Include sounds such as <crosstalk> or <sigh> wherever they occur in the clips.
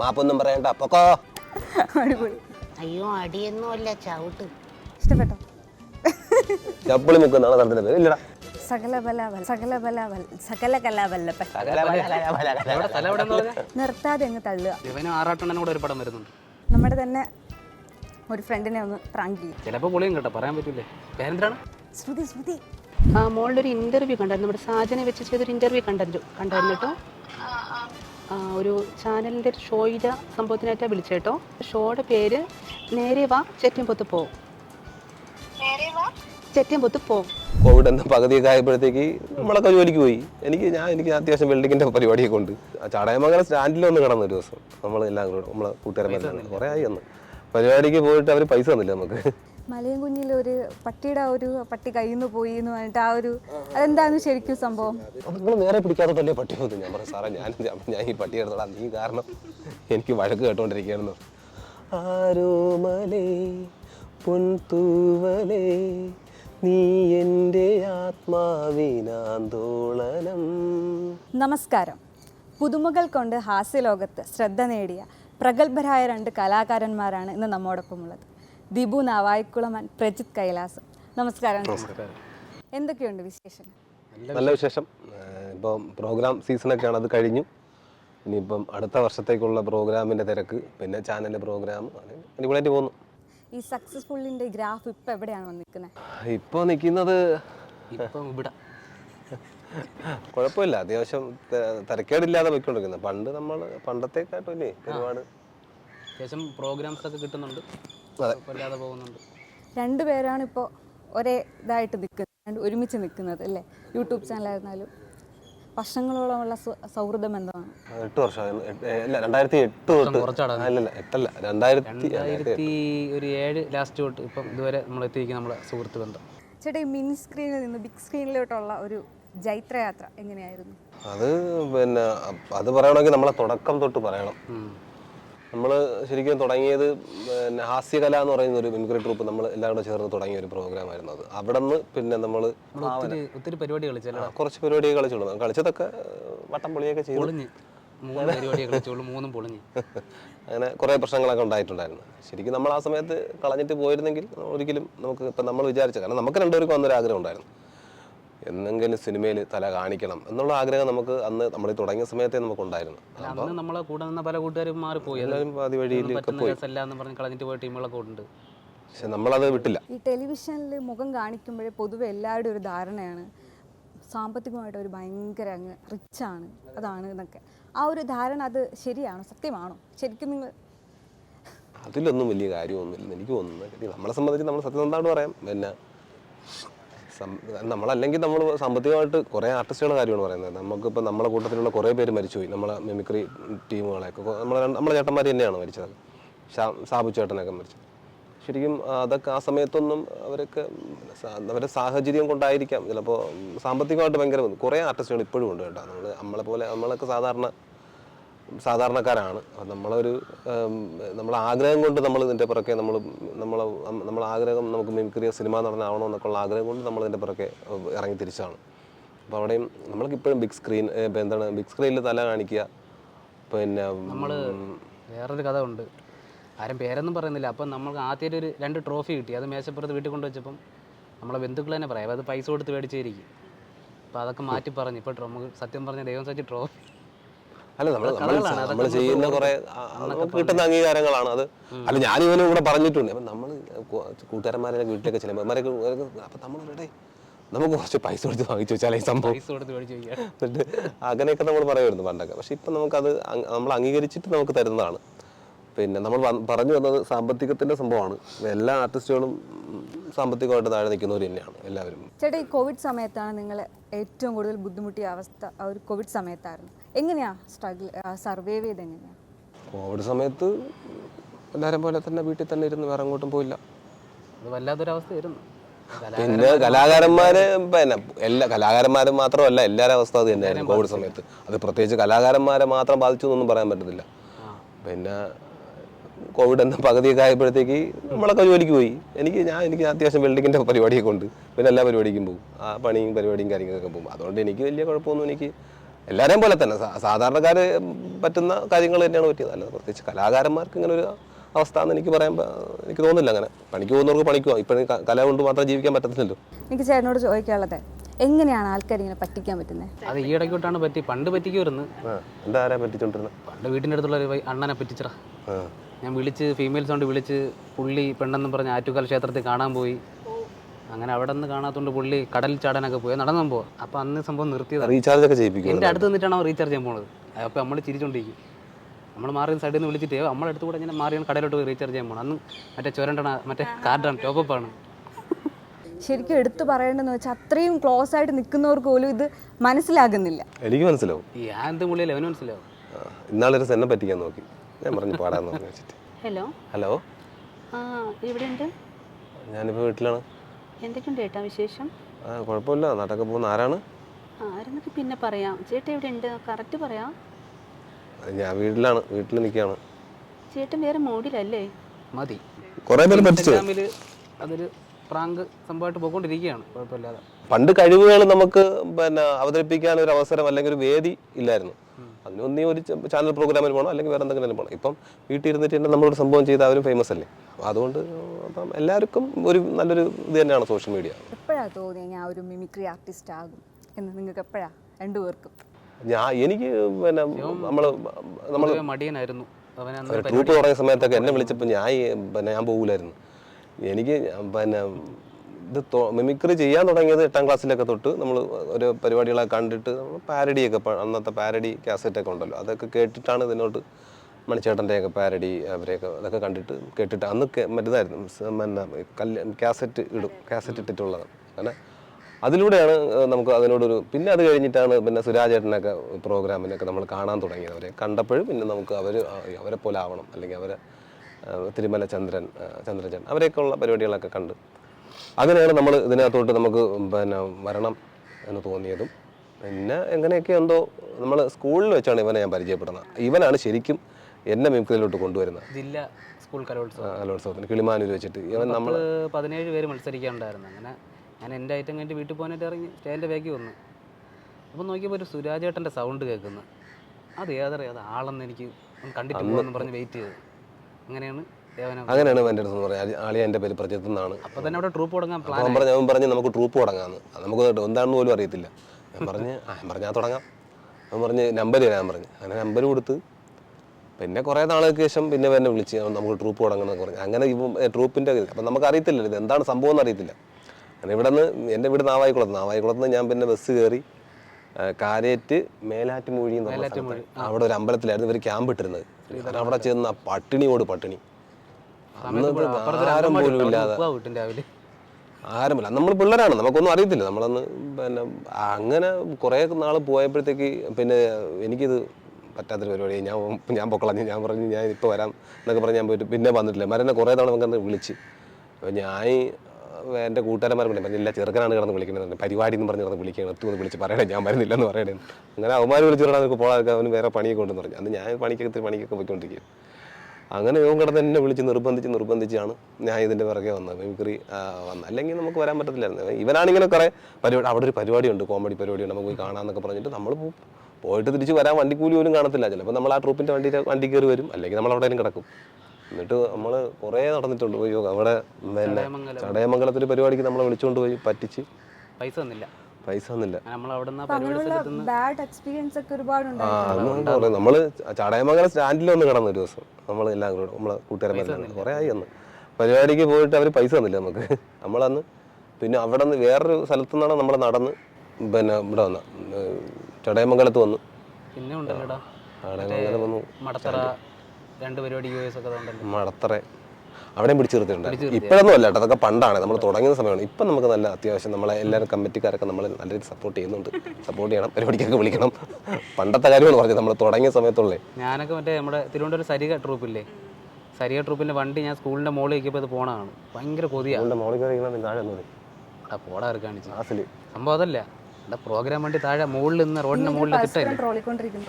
മാപ്പൊന്നും പറയണ്ട. പൊക്കോ. അടിപൊളി. അയ്യോ അടിയൊന്നുമല്ല ചവിട്ട്. ഇഷ്ടപ്പെട്ടോ? ചപ്പിളി മുക്കുന്നാണ് പേര് ഇല്ലടാ. സകല ബലാബൽ സകല ബലാബൽ സകല കലാബല്ലപ്പൻ എവിടെ സ്ഥലം എവിടെ എന്ന് പറഞ്ഞാൽ നിർത്താതെ അങ്ങ് തള്ളുക. ഇവനും ആറാട്ടെണ്ണനും കൂടെ ഒരു പടം വരുന്നുണ്ട്. നമ്മുടെ തന്നെ ഒരു ഫ്രണ്ടിനെ ഒന്ന് പ്രാങ്ക് ചെയ്യും. ചിലപ്പോൾ പൊളിയും കേട്ടോ പറയാൻ പറ്റൂലേ. പേരെന്താണ്? ശ്രുതി ശ്രുതി. ആ മോളുടെ ഒരു ഇന്റർവ്യൂ കണ്ടായിരുന്നു. നമ്മുടെ സാജനെ വെച്ച് ചെയ്തൊരു ഇന്റർവ്യൂ കണ്ടായിരുന്നു കണ്ടായിരുന്നു കേട്ടോ. ഒരു ചാനലിന്റെ ഒരു ഷോയുടെ സംഭവത്തിനായിട്ടാണ് വിളിച്ചേട്ടോ ഷോയുടെ പേര് നേരെ വാ ചെറ്റിയമ്പൊത്ത് പോ. പോ. കോവിഡ് എന്ന പകുതിയൊക്കെ ആയപ്പോഴത്തേക്ക് നമ്മളൊക്കെ ജോലിക്ക് പോയി. എനിക്ക് ഞാൻ എനിക്ക് അത്യാവശ്യം വെൽഡിങ്ങിന്റെ പരിപാടിയൊക്കെ ഉണ്ട്. ആ ചടയമംഗലം സ്റ്റാൻഡിൽ ഒന്ന് കിടന്നു ഒരു ദിവസം. നമ്മൾ എല്ലാം കൂടെ നമ്മളെ കൂട്ടുകാരെ കുറേ ആയി അന്ന്. പരിപാടിക്ക് പോയിട്ട് അവർ പൈസ തന്നില്ല നമുക്ക്. മലയും കുഞ്ഞിൽ ഒരു പട്ടിയുടെ ആ ഒരു പട്ടി കയ്യിൽ നിന്ന് പോയി എന്ന് പറഞ്ഞിട്ട് ആ ഒരു അതെന്താണ് ശരിക്കും സംഭവം? നിങ്ങൾ നേരെ പിടിക്കാത്തതല്ലേ പട്ടി വന്നു ഞാൻ പറഞ്ഞു സാറേ ഞാൻ ഞാൻ ഈ പട്ടി എടുത്തോളാം. നീ കാരണം എനിക്ക് വഴക്ക് കേട്ടോണ്ടിരിക്കുകയായിരുന്നു. ആരോമലേ പൊൻതൂവലേ നീ എന്റെ ആത്മാവിനാന്തോളനം. നമസ്കാരം. പുതുമകൾ കൊണ്ട് ഹാസ്യലോകത്ത് ശ്രദ്ധ നേടിയ പ്രഗത്ഭരായ രണ്ട് കലാകാരന്മാരാണ് ഇന്ന് നമ്മോടൊപ്പം ഉള്ളത് ദിബു നാവായിക്കുളം പ്രജിത് കൈലാസം. നമസ്കാരം എന്തൊക്കെയുണ്ട് വിശേഷം? നല്ല വിശേഷം. ഇപ്പം പ്രോഗ്രാം സീസണൊക്കെയാണ് അത് കഴിഞ്ഞു. ഇനിയിപ്പം അടുത്ത വർഷത്തേക്കുള്ള പ്രോഗ്രാമിന്റെ തിരക്ക് പിന്നെ ചാനലിന്റെ പ്രോഗ്രാം അടിപൊളിയായിട്ട് പോകുന്നു. ഈ സക്സസ്ഫുള്ളിന്റെ ഗ്രാഫ് ഇപ്പം എവിടെയാണ് വന്നിരിക്കുന്നത് ഇപ്പോൾ നിൽക്കുന്നത് ഇപ്പം ഇവിടെ. കുഴപ്പമില്ല അത്യാവശ്യം തിരക്കേടില്ലാതെ പോയിക്കൊണ്ടിരിക്കുന്നത് പണ്ട് നമ്മൾ പണ്ടത്തേക്കായിട്ടല്ലേ ഒരുപാട്. അത്യാവശ്യം പ്രോഗ്രാംസ് ഒക്കെ കിട്ടുന്നുണ്ട്. കുഴപ്പമില്ലാതെ പോകുന്നുണ്ട്. രണ്ടുപേരാണ് ഇപ്പോൾ ഒരേ ഇതായിട്ട് നിൽക്കുന്നത്. ഒരുമിച്ച് നിൽക്കുന്നത് അല്ലേ? യൂട്യൂബ് ചാനലായിരുന്നാലും. വർഷങ്ങളോളമുള്ള സൗഹൃദം ബന്ധമാണ് എട്ട് വർഷം. ഇല്ല രണ്ടായിരത്തി എട്ട് തൊട്ട്. എട്ടല്ല രണ്ടായിരത്തി ഒരു ഏഴ് ലാസ്റ്റ് തൊട്ട് ഇപ്പം ഇതുവരെ നമ്മൾ എത്തിയിരിക്കുന്ന നമ്മുടെ സുഹൃത്ത് ബന്ധം. ചേട്ടാ ഈ മിനി സ്ക്രീനിൽ നിന്ന് ബിഗ് സ്ക്രീനിലോട്ടുള്ള ഒരു ജൈത്രയാത്ര എങ്ങനെയായിരുന്നു? അത് പിന്നെ അത് പറയണമെങ്കിൽ നമ്മളെ തുടക്കം തൊട്ട് പറയണം. നമ്മൾ ശരിക്കും തുടങ്ങിയത് ഹാസ്യകല എന്ന് പറയുന്ന ഒരു മിമിക്രി ട്രൂപ്പ് നമ്മൾ എല്ലാവരും കൂടെ ചേർന്ന് തുടങ്ങിയ ഒരു പ്രോഗ്രാം ആയിരുന്നു അത്. അവിടെ നിന്ന് പിന്നെ നമ്മൾ ഒത്തിരി പരിപാടി കളിച്ചല്ലോ കുറച്ച് പരിപാടി കളിച്ചോളൂ കളിച്ചതൊക്കെ വട്ടം പൊളിയൊക്കെ ചെയ്തു. മൂന്ന് പൊളിഞ്ഞു. അങ്ങനെ കുറേ പ്രശ്നങ്ങളൊക്കെ ഉണ്ടായിട്ടുണ്ടായിരുന്നു. ശരിക്കും നമ്മൾ ആ സമയത്ത് കളഞ്ഞിട്ട് പോയിരുന്നെങ്കിൽ ഒരിക്കലും നമുക്ക് ഇപ്പം നമ്മൾ വിചാരിച്ച കാരണം നമുക്ക് രണ്ടുപേർക്കും അന്നൊരു ആഗ്രഹം ഉണ്ടായിരുന്നു. എന്നെങ്കിലും സിനിമയിൽ തല കാണിക്കണം എന്നുള്ള ആഗ്രഹം നമുക്ക് അന്ന് നമ്മൾ തുടങ്ങിയ സമയത്തേ നമുക്ക് ഉണ്ടായിരുന്നു അന്ന് നമ്മളെ കൂടെ നിന്ന പല കൂട്ടുകാരും മാറിപ്പോയി. എല്ലാവരും പാതി വഴിയിലൊക്കെ പറ്റുന്ന പോയി. എന്ന് പറഞ്ഞ് കളഞ്ഞിട്ട് പോയ ടീമുകളൊക്കെ ഉണ്ട്. പക്ഷെ നമ്മളത് വിട്ടില്ല. ഈ ടെലിവിഷനിൽ മുഖം കാണിക്കുമ്പോഴേ പൊതുവെ എല്ലാവരുടെയും ഒരു ധാരണയാണ് സാമ്പത്തികമായിട്ട് ഒരു ഭയങ്കര അങ്ങ് റിച്ചാണ് അതാണ് എന്നൊക്കെ. ആ ഒരു ധാരണ അത് ശരിയാണോ? സത്യമാണോ? ശരിക്കും നിങ്ങൾ അതിലൊന്നും വലിയ കാര്യമൊന്നുമില്ല. എനിക്ക് തോന്നുന്നു നമ്മളെ സംബന്ധിച്ച് നമ്മൾ സത്യസന്ധമായിട്ട് പറയാം. പിന്നെ നമ്മളല്ലെങ്കിൽ നമ്മൾ സാമ്പത്തികമായിട്ട് കുറേ ആർട്ടിസ്റ്റുകളുടെ കാര്യമാണ് പറയുന്നത്. നമുക്കിപ്പോൾ നമ്മളെ കൂട്ടത്തിലുള്ള കുറേ പേര് മരിച്ചുപോയി. നമ്മളെ മെമിക്രി ടീമുകളെയൊക്കെ. നമ്മളെ നമ്മളെ ചേട്ടന്മാർ തന്നെയാണ് മരിച്ചത്. സാബു ചേട്ടനൊക്കെ മരിച്ചത്. ശരിക്കും അതൊക്കെ ആ സമയത്തൊന്നും അവരൊക്കെ അവരുടെ സാഹചര്യം കൊണ്ടായിരിക്കാം. ചിലപ്പോൾ സാമ്പത്തികമായിട്ട് ഭയങ്കര കുറേ ആർട്ടിസ്റ്റുകൾ ഇപ്പോഴും ഉണ്ട് കേട്ടോ. നമ്മൾ നമ്മളെ പോലെ നമ്മളൊക്കെ സാധാരണ സാധാരണക്കാരാണ്. നമ്മളൊരു നമ്മൾ ആഗ്രഹം കൊണ്ട് നമ്മൾ ഇതിന്റെ പുറകെ നമ്മൾ നമ്മൾ നമ്മൾ ആഗ്രഹം നമുക്ക് മിമിക്രി സിനിമ നടനാവണം എന്നൊക്കെയുള്ള ആഗ്രഹം കൊണ്ട് നമ്മൾ ഇതിന്റെ പുറകെ ഇറങ്ങി തിരിച്ചാണ് അപ്പോൾ അവിടെയും നമ്മൾക്ക് ഇപ്പോഴും ബിഗ് സ്ക്രീൻ ഇപ്പം എന്താണ് ബിഗ് സ്ക്രീനിൽ തല കാണിക്കുക പിന്നെ നമ്മൾ വേറൊരു കഥ ഉണ്ട്. ആരും പേരൊന്നും പറയുന്നില്ല. അപ്പം നമ്മൾക്ക് ആദ്യത്തെ ഒരു രണ്ട് ട്രോഫി കിട്ടി. അത് മേശപ്പുറത്ത് വീട്ടിൽ കൊണ്ടുവച്ചപ്പം നമ്മളെ ബന്ധുക്കൾ തന്നെ പറയാം അത് പൈസ കൊടുത്ത് മേടിച്ചായിരിക്കും അപ്പോൾ അതൊക്കെ മാറ്റി പറഞ്ഞു. ഇപ്പോൾ നമുക്ക് സത്യം പറഞ്ഞ ദൈവം സച്ചി ട്രോഫി അല്ല നമ്മൾ നമ്മൾ നമ്മൾ ചെയ്യുന്ന കുറെ കിട്ടുന്ന അംഗീകാരങ്ങളാണ് അത്. അല്ല ഞാൻ ഇവനും കൂടെ പറഞ്ഞിട്ടുണ്ട്. അപ്പം നമ്മൾ കൂട്ടുകാരന്മാരെ വീട്ടിലൊക്കെ ചെല്ലുമ്പോൾ അവന്മാരൊക്കെ അപ്പം നമ്മൾ ഇവിടെ നമുക്ക് കുറച്ച് പൈസ കൊടുത്ത് വാങ്ങിച്ചു വെച്ചാൽ ഈ സംഭവം. പൈസ കൊടുത്ത് മേടിച്ച് എന്നിട്ട് അങ്ങനെയൊക്കെ നമ്മൾ പറയുമായിരുന്നു പണ്ടൊക്കെ. പക്ഷെ ഇപ്പം നമുക്കത് അത് നമ്മൾ അംഗീകരിച്ചിട്ട് നമുക്ക് തരുന്നതാണ്. പിന്നെ നമ്മൾ പറഞ്ഞു വന്നത് സാമ്പത്തികത്തിന്റെ സംഭവമാണ്. എല്ലാ ആർട്ടിസ്റ്റുകളും സാമ്പത്തികമായിട്ട് താഴെ നിൽക്കുന്നവർ തന്നെയാണ് എല്ലാവരും. ചേട്ടാ ഈ കോവിഡ് സമയത്താണ് നിങ്ങൾ ഏറ്റവും കൂടുതൽ ബുദ്ധിമുട്ടിയ അവസ്ഥ ആ ഒരു കോവിഡ് സമയത്തായിരുന്നു. എങ്ങനെയാ സ്ട്രഗിൾ സർവൈവ് ചെയ്ത് എങ്ങനെയാ? കോവിഡ് സമയത്ത് എല്ലാവരും പോലെ തന്നെ വീട്ടിൽ തന്നെ ഇരുന്ന് വേറെ അങ്ങോട്ടും പോയില്ല. അത് വല്ലാത്തൊരവസ്ഥയായിരുന്നു. പിന്നെ കലാകാരന്മാര് പിന്നെ എല്ലാ കലാകാരന്മാരും മാത്രമല്ല എല്ലാവരുടെ അവസ്ഥ അത് തന്നെയായിരുന്നു കോവിഡ് സമയത്ത്. അത് പ്രത്യേകിച്ച് കലാകാരന്മാരെ മാത്രം ബാധിച്ചു എന്നൊന്നും പറയാൻ പറ്റത്തില്ല. പിന്നെ കോവിഡ് എന്ന പകുതിയൊക്കെ ആയപ്പോഴത്തേക്ക് നമ്മളൊക്കെ ജോലിക്ക് പോയി. എനിക്ക് ഞാൻ എനിക്ക് അത്യാവശ്യം വെൽഡിങ്ങിന്റെ പരിപാടിയൊക്കെ ഉണ്ട്. പിന്നെ എല്ലാ പരിപാടിക്കും പോകും. ആ പണിയും പരിപാടിയും കാര്യങ്ങളൊക്കെ പോകും. അതുകൊണ്ട് എനിക്ക് വലിയ കുഴപ്പമൊന്നും എനിക്ക് എല്ലാവരെയും പോലെ തന്നെ. സാധാരണക്കാർ പറ്റുന്ന കാര്യങ്ങൾ തന്നെയാണ് പറ്റിയത്. അല്ലാതെ പ്രത്യേകിച്ച് കലാകാരന്മാർക്ക് ഇങ്ങനെ ഒരു അവസ്ഥ എന്ന് എനിക്ക് പറയാൻ എനിക്ക് തോന്നുന്നില്ല അങ്ങനെ. പണിക്ക് പോകുന്നവർക്ക് പണിക്ക് പോകാം. ഇപ്പോഴും കല കൊണ്ട് മാത്രം ജീവിക്കാൻ പറ്റത്തില്ലല്ലോ. എനിക്ക് ചേട്ടനോട് ചോദിക്കാനുള്ളത് എങ്ങനെയാണ് ആൾക്കാർ ഇങ്ങനെ പറ്റിക്കാൻ പറ്റുന്നത് അത് ഈ ഇടയ്ക്കോട്ടാണ് പറ്റി പണ്ട് പറ്റിക്കുമായിരുന്നു. എന്താ ആരാ പറ്റിച്ചോണ്ടിരുന്നത് പണ്ട് വീടിന്റെ അടുത്തുള്ള ഒരു അണ്ണനെ പറ്റിച്ചറ ഞാൻ വിളിച്ച് ഫീമെയിൽസ് കൊണ്ട് വിളിച്ച് പുള്ളി പെണ്ണെന്ന് പറഞ്ഞ് ആറ്റുകാൽ ക്ഷേത്രത്തിൽ കാണാൻ പോയി. അങ്ങനെ അവിടെ നിന്ന് കാണാത്തോണ്ട് പുള്ളി കടൽ ചാടാനൊക്കെ പോയി. നടന്നു പോകും അപ്പോൾ അന്ന് സംഭവം നിർത്തിയത്. റീചാർജ് ഒക്കെ ചെയ്യിപ്പിക്കും എന്റെ അടുത്ത് നിന്നിട്ടാണ് അവൻ റീചാർജ് ചെയ്യാൻ പോണത്? അപ്പോൾ നമ്മൾ ചിരിച്ചോണ്ടിരിക്കും. നമ്മൾ മാറിയ സൈഡിൽ നിന്ന് വിളിച്ചിട്ട് നമ്മളെ അടുത്ത് കൂടെ ഇങ്ങനെ മാറിയാണ് കടയിലോട്ട് പോയി റീചാർജ് ചെയ്യാൻ പോകണം അന്ന് മറ്റേ ചുരണ്ടാണ് മറ്റേ കാർഡാണ് ടോപ്പ് ആണ്. ശരിക്കും എടുത്തു പറയേണ്ടതെന്ന് വെച്ചാൽ അത്രയും ക്ലോസ് ആയിട്ട് നിൽക്കുന്നവർക്ക് പോലും ഇത് മനസ്സിലാകുന്നില്ല. എനിക്ക് മനസ്സിലാവും. എന്ത് അവന് ഇന്നാളൊരു സെന്നെ പറ്റിക്കാൻ നോക്കി. ഞാൻ പറഞ്ഞു പാടാന്ന് പറഞ്ഞു വെച്ചിട്ട്. ഹലോ ഹലോ ആ ഞാനിപ്പോ ഞാനിപ്പോൾ വീട്ടിലാണ്. എന്തൊക്കെയുണ്ട് ചേട്ടാ വിശേഷം? കുഴപ്പമില്ല. നാട്ടൊക്കെ പോകുന്ന ആരാണ്? ആരെന്നൊക്കെ പിന്നെ പറയാം. ചേട്ടൻ എവിടെ ഉണ്ട്? കറക്റ്റ് പറയാം. ഞാൻ വീട്ടിലാണ്. വീട്ടിൽ നിൽക്കുകയാണ്. ചേട്ടൻ വേറെ മൂഡിലല്ലേ? മതി. കുറേ പേര് പറ്റിച്ചു അതൊരു പ്രാങ്ക് സംഭവമായിട്ട് പോയിക്കൊണ്ടിരിക്കുകയാണ്. കുഴപ്പമില്ലാതെ. പണ്ട് കഴിവുകൾ നമുക്ക് പിന്നെ അവതരിപ്പിക്കാൻ ഒരു അവസരം അല്ലെങ്കിൽ ഒരു വേദി ഇല്ലായിരുന്നു. അതിനൊന്നീ ഒരു ചാനൽ പ്രോഗ്രാമിൽ പോകണം അല്ലെങ്കിൽ വേറെ എന്തെങ്കിലും പോകണം ഇപ്പം വീട്ടിൽ ഇരുന്നിട്ട് തന്നെ നമ്മളൊരു സംഭവം ചെയ്ത അവരും ഫേമസ് അല്ലേ? അപ്പം അതുകൊണ്ട് അപ്പം എല്ലാവർക്കും ഒരു നല്ലൊരു ഇത് തന്നെയാണ് സോഷ്യൽ മീഡിയ എപ്പോഴാണ് തോന്നിയത് ഞാൻ ഒരു മിമിക്രി ആർട്ടിസ്റ്റ് ആകും എന്ന്? നിങ്ങൾക്ക് എപ്പോഴാണ് രണ്ടുപേർക്കും. ഞാൻ എനിക്ക് പിന്നെ നമ്മൾ നമ്മൾ മടിയനായിരുന്നു. ട്രൂപ്പ് തുടങ്ങിയ സമയത്തൊക്കെ എന്നെ വിളിച്ചപ്പോൾ ഞാൻ പിന്നെ ഞാൻ പോകില്ലായിരുന്നു എനിക്ക് പിന്നെ ഇത് മിമിക്രി ചെയ്യാൻ തുടങ്ങിയത് എട്ടാം ക്ലാസ്സിലൊക്കെ തൊട്ട് നമ്മൾ ഒരു പരിപാടികളൊക്കെ കണ്ടിട്ട് പാരഡിയൊക്കെ അന്നത്തെ പാരഡി കാസറ്റൊക്കെ ഉണ്ടല്ലോ. അതൊക്കെ കേട്ടിട്ടാണ് ഇതിനോട്ട് മണിച്ചേട്ടന്റെയൊക്കെ പാരഡി അവരെയൊക്കെ അതൊക്കെ കണ്ടിട്ട് കേട്ടിട്ട് അന്ന് മറ്റേതായിരുന്നു പിന്നെ കല്യ കാസറ്റ് ഇടും കാസറ്റ് ഇട്ടിട്ടുള്ളത്. അങ്ങനെ അതിലൂടെയാണ് നമുക്ക് അതിനോടൊരു പിന്നെ അത് കഴിഞ്ഞിട്ടാണ് പിന്നെ സുരാജേട്ടനൊക്കെ പ്രോഗ്രാമിനൊക്കെ നമ്മൾ കാണാൻ തുടങ്ങിയത്. അവരെ കണ്ടപ്പോഴും പിന്നെ നമുക്ക് അവർ അവരെ പോലെ ആവണം. അല്ലെങ്കിൽ അവരെ തിരുമല ചന്ദ്രൻ ചന്ദ്രചേട്ടൻ അവരെയൊക്കെ ഉള്ള പരിപാടികളൊക്കെ കണ്ട് അങ്ങനെയാണ് നമ്മൾ ഇതിനകത്തോട്ട് നമുക്ക് പിന്നെ വരണം എന്ന് തോന്നിയതും. പിന്നെ എങ്ങനെയൊക്കെ എന്തോ നമ്മൾ സ്കൂളിൽ വെച്ചാണ് ഇവനെ ഞാൻ പരിചയപ്പെടുന്നത്. ഇവനാണ് ശരിക്കും എന്നെ മിമിക്രിയിലോട്ട് കൊണ്ടുവരുന്നത്. ജില്ലാ സ്കൂൾ കലോത്സവം. കലോത്സവത്തിന് കിളിമാനൂർ വെച്ചിട്ട് ഇവൻ നമ്മൾ പതിനേഴ് പേര് മത്സരിക്കാനുണ്ടായിരുന്നു. അങ്ങനെ ഞാൻ എന്റെ ഐറ്റം കഴിഞ്ഞിട്ട് വീട്ടിൽ പോകാനായിട്ട് ഇറങ്ങി സ്റ്റേന്റെ ബാക്കി വന്നു. അപ്പം നോക്കിയപ്പോൾ ഒരു സുരാജേട്ടന്റെ സൗണ്ട് കേൾക്കുന്നു. അത് ഏതറിയാം? അത് ആളെന്ന് എനിക്ക് കണ്ടിട്ട് എന്ന് പറഞ്ഞ് വെയിറ്റ് ചെയ്തു അങ്ങനെയാണ് അങ്ങനെയാണ് എന്റെ അടുത്ത് പറഞ്ഞത്. ആളിയ എന്റെ പേര് പ്രജിത്ത് എന്നാണ്. അവൻ പറഞ്ഞു അവൻ പറഞ്ഞ് നമുക്ക് ട്രൂപ്പ് തുടങ്ങാന്ന്. നമുക്ക് എന്താണെന്ന് പോലും അറിയത്തില്ല. ഞാൻ പറഞ്ഞ് ആ ഞാൻ പറഞ്ഞാൽ തുടങ്ങാം. അവൻ പറഞ്ഞ് നമ്പർ തരാൻ പറഞ്ഞു. അങ്ങനെ നമ്പർ കൊടുത്ത് പിന്നെ കുറേ നാളുകൾക്ക് ശേഷം പിന്നെ എന്നെ വിളിച്ച് നമുക്ക് ട്രൂപ്പ് തുടങ്ങണമെന്ന് പറഞ്ഞു. അങ്ങനെ ഇപ്പം ട്രൂപ്പിന്റെ അപ്പം നമുക്ക് അറിയത്തില്ല ഇത് എന്താണ് സംഭവം എന്ന് അറിയത്തില്ല അങ്ങനെ ഇവിടെ നിന്ന് എന്റെ വീട് നാവായിക്കുളത്ത്. നാവായിക്കുളത്ത് നിന്ന് ഞാൻ പിന്നെ ബസ് കയറി കാരേറ്റ് മേലാറ്റുമൂഴി എന്ന് പറഞ്ഞ സ്ഥലത്ത് അവിടെ ഒരു അമ്പലത്തിലായിരുന്നു ഇവർ ക്യാമ്പ് ഇട്ടിരുന്നത്. ഞാൻ അവിടെ ചെന്ന പട്ടിണിയോട് പട്ടിണി. പോലും ഇല്ലാതെ. രാവിലെ. ആരുമില്ല നമ്മൾ പിള്ളേരാണ്. നമുക്കൊന്നും അറിയത്തില്ല. നമ്മളന്ന് പിന്നെ അങ്ങനെ കുറേ നാൾ പോയപ്പോഴത്തേക്ക് പിന്നെ എനിക്കിത് പറ്റാത്തൊരു പരിപാടി. ഞാൻ ഞാൻ പൊക്കളഞ്ഞ് ഞാൻ പറഞ്ഞു ഞാൻ ഇപ്പോൾ വരാം എന്നൊക്കെ പറഞ്ഞ് ഞാൻ പോയിട്ട് പിന്നെ വന്നിട്ടില്ല. മരനെ കുറേ തവണ നമുക്ക് വിളിച്ച്. ഞാൻ എന്റെ കൂട്ടുകാരന്മാർ പിന്നെ പറഞ്ഞില്ല ചെറുക്കനാണ് കിടന്ന് വിളിക്കുന്നത്. പരിപാടി എന്ന് പറഞ്ഞ് കിടന്ന് വിളിക്കണം എത്തു എന്ന് വിളിച്ച് പറയണേ. ഞാൻ വരുന്നില്ല എന്ന് പറയണേ. അങ്ങനെ അവന്മാർ വിളിച്ചിട്ടാണ് പോകാതെ അവന് വേറെ പണിയൊക്കെ ഉണ്ടെന്ന് പറഞ്ഞു. അന്ന് ഞാൻ പണിക്കൊക്കെ പണിക്കൊക്കെ പോയിക്കൊണ്ടിരിക്കും അങ്ങനെ യോഗം കിടന്ന് എന്നെ വിളിച്ച് നിർബന്ധിച്ച് നിർബന്ധിച്ചാണ് ഞാൻ ഇതിന്റെ പിറകെ വന്നത്. മിമിക്രി വന്നത് അല്ലെങ്കിൽ നമുക്ക് വരാൻ പറ്റത്തില്ലായിരുന്നു. ഇവനാണിങ്ങനെ കുറേ പരിപാടി അവിടെ ഒരു പരിപാടിയുണ്ട് കോമഡി പരിപാടിയുണ്ട്. നമുക്ക് പോയി കാണാമെന്നൊക്കെ പറഞ്ഞിട്ട് നമ്മൾ പോയിട്ട് തിരിച്ച് വരാൻ വണ്ടിക്കൂലി പോലും കാണത്തില്ല. ചിലപ്പോൾ നമ്മൾ ആ ട്രൂപ്പിന്റെ വണ്ടി വണ്ടി കയറി വരും. അല്ലെങ്കിൽ നമ്മൾ അവിടെ കിടക്കും. എന്നിട്ട് നമ്മൾ കുറേ നടന്നിട്ടുണ്ട്. പോയി യോഗ അവിടെ പിന്നെ. ചടയമംഗലത്തൊരു പരിപാടിക്ക് നമ്മളെ വിളിച്ചുകൊണ്ട് പോയി പറ്റിച്ച്. പൈസ തന്നില്ല. പൈസ ഒന്നുമില്ല ബാഡ് എക്സ്പീരിയൻസ് ഒക്കെ അന്ന് നമ്മൾ ചടയമംഗലം സ്റ്റാൻഡിൽ ഒന്ന് കിടന്നു ഒരു ദിവസം. നമ്മൾ എല്ലാം കൂടെ നമ്മളെ കൂട്ടുകാരന്മാരെല്ലാം കുറെ ആയി ഒന്ന് പരിപാടിക്ക് പോയിട്ട് അവർ പൈസ തന്നില്ല നമുക്ക്. നമ്മളന്ന് പിന്നെ അവിടെ നിന്ന് വേറൊരു സ്ഥലത്തു നിന്നാണ് നമ്മൾ നടന്ന് പിന്നെ ഇവിടെ വന്ന ചടയമംഗലത്ത് വന്നു. പിന്നെ ഉണ്ടല്ലോടാ. ചടയമംഗലം വന്നു മടത്തറ രണ്ട് പരിപാടി യു എസ് ഒക്കെ മടത്തറ. അവിടെയും പിടിച്ചു നിർത്തിയിട്ടുണ്ട് ഇപ്പോഴൊന്നും അല്ല കേട്ടോ അതൊക്കെ പണ്ടാണ്. നമ്മൾ തുടങ്ങുന്ന സമയമാണ്. ഇപ്പം നമുക്ക് നല്ല അത്യാവശ്യം നമ്മളെ എല്ലാവരും കമ്മിറ്റിക്കാരൊക്കെ നമ്മൾ നല്ല രീതിയിൽ സപ്പോർട്ട് ചെയ്യുന്നുണ്ട്. സപ്പോർട്ട് ചെയ്യണം പരിപാടിക്കൊക്കെ വിളിക്കണം. പണ്ടത്തെ കാര്യമാണ് പറഞ്ഞത്. നമ്മൾ തുടങ്ങിയ സമയത്തുള്ളേ. ഞാനൊക്കെ മറ്റേ നമ്മുടെ തിരുവനന്തപുരം സരിക ട്രൂപ്പില്ലേ? സരിക ട്രൂപ്പിന്റെ വണ്ടി ഞാൻ സ്കൂളിന്റെ മോളിൽ നോക്കിയപ്പോൾ ഇത് പോണതാണ്. ഭയങ്കര കൊതിയാണ് കയറി പോടാ കാണിച്ചു. സംഭവം അതല്ല. പ്രോഗ്രാം വണ്ടി താഴെ മുകളിൽ നിന്ന് റോഡിന്റെ മുകളിൽ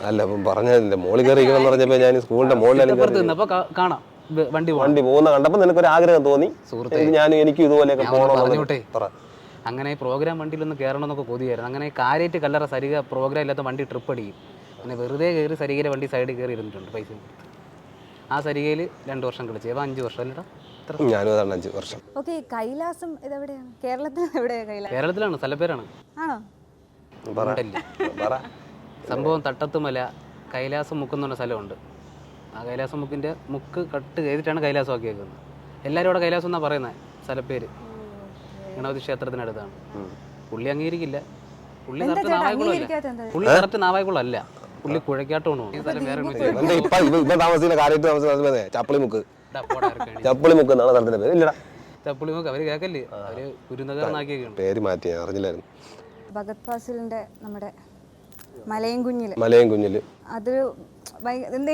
അല്ല പറഞ്ഞില്ല മോളിൽ കയറിക്കണം പറഞ്ഞപ്പോ പറഞ്ഞപ്പോൾ ഞാൻ സ്കൂളിന്റെ മുകളിൽ കയറി കാണാം. വണ്ടി വണ്ടി പോകുന്ന കണ്ടപ്പോൾ നിനക്കൊരു ആഗ്രഹം തോന്നി. സുഹൃത്തേ, എനിക്ക് ഞാൻ എനിക്കും ഇതുപോലെയൊക്കെ പോകണം? അങ്ങനെ ഈ പ്രോഗ്രാം വണ്ടിയിലൊന്ന് കയറണമെന്നൊക്കെ കൊതിയായിരുന്നു. അങ്ങനെ കാര്യമായിട്ട് കല്ലറ സരിക പ്രോഗ്രാം ഇല്ലാത്ത വണ്ടി ട്രിപ്പ് അടിക്കും പിന്നെ വെറുതെ കയറി സരികയിലെ വണ്ടി സൈഡിൽ കയറി ഇരുന്നിട്ടുണ്ട് പൈസ. ആ സരികയിൽ രണ്ട് വർഷം കളിച്ചു. അപ്പോൾ അഞ്ച് വർഷം അല്ലടാ. ഞാനും അഞ്ച് വർഷം. ഓക്കെ കൈലാസം ഇതെവിടെയാണ്? കേരളത്തിൽ എവിടെയാണ് കേരളത്തിലാണ്? സ്ഥലപ്പേരാണ്. ആണോ? പറ. ഉണ്ടല്ലേ. പറ. സംഭവം തട്ടത്തുമല കൈലാസം മുക്കുന്ന സ്ഥലമുണ്ട്. ആ കൈലാസം മുക്കിന്റെ മുക്ക് കട്ട് ചെയ്തിട്ടാണ് കൈലാസം ആക്കിയേക്കുന്നത്. എല്ലാവരും അവിടെ കൈലാസം എന്നാണ് പറയുന്നത് സ്ഥലപ്പേര്. ഗണപതി ക്ഷേത്രത്തിനടുത്താണ് പുള്ളി അംഗീകരിക്കില്ല. പുള്ളി കറക്റ്റ് ചേട്ടാ നാവായിക്കുളം അല്ല അംഗീകരിക്കാത്ത എന്താ? പുള്ളി കറക്റ്റ് നാവായിക്കുളം അല്ല പുള്ളി കുഴക്കാട്ടോണോ. ഈ സ്ഥലം വേറെ ഇവൻ താമസിക്കുന്ന കാര്യമായിട്ട് താമസിക്കുന്നത് എന്നാണ് സ്ഥലത്തിന്റെ പേര്. ഇല്ലടാ. അവർ കേക്കല്ലേ? അവർ കുരുനഗർന്നാക്കിയൊക്കെയാണ് പേര് മാറ്റി അറിഞ്ഞില്ലായിരുന്നു. ഭഗത് ഫാസിലിന്റെ നമ്മുടെ മലയും കുഞ്ഞിൽ മലയും കുഞ്ഞിൽ അത് ഭയ- എന്ത്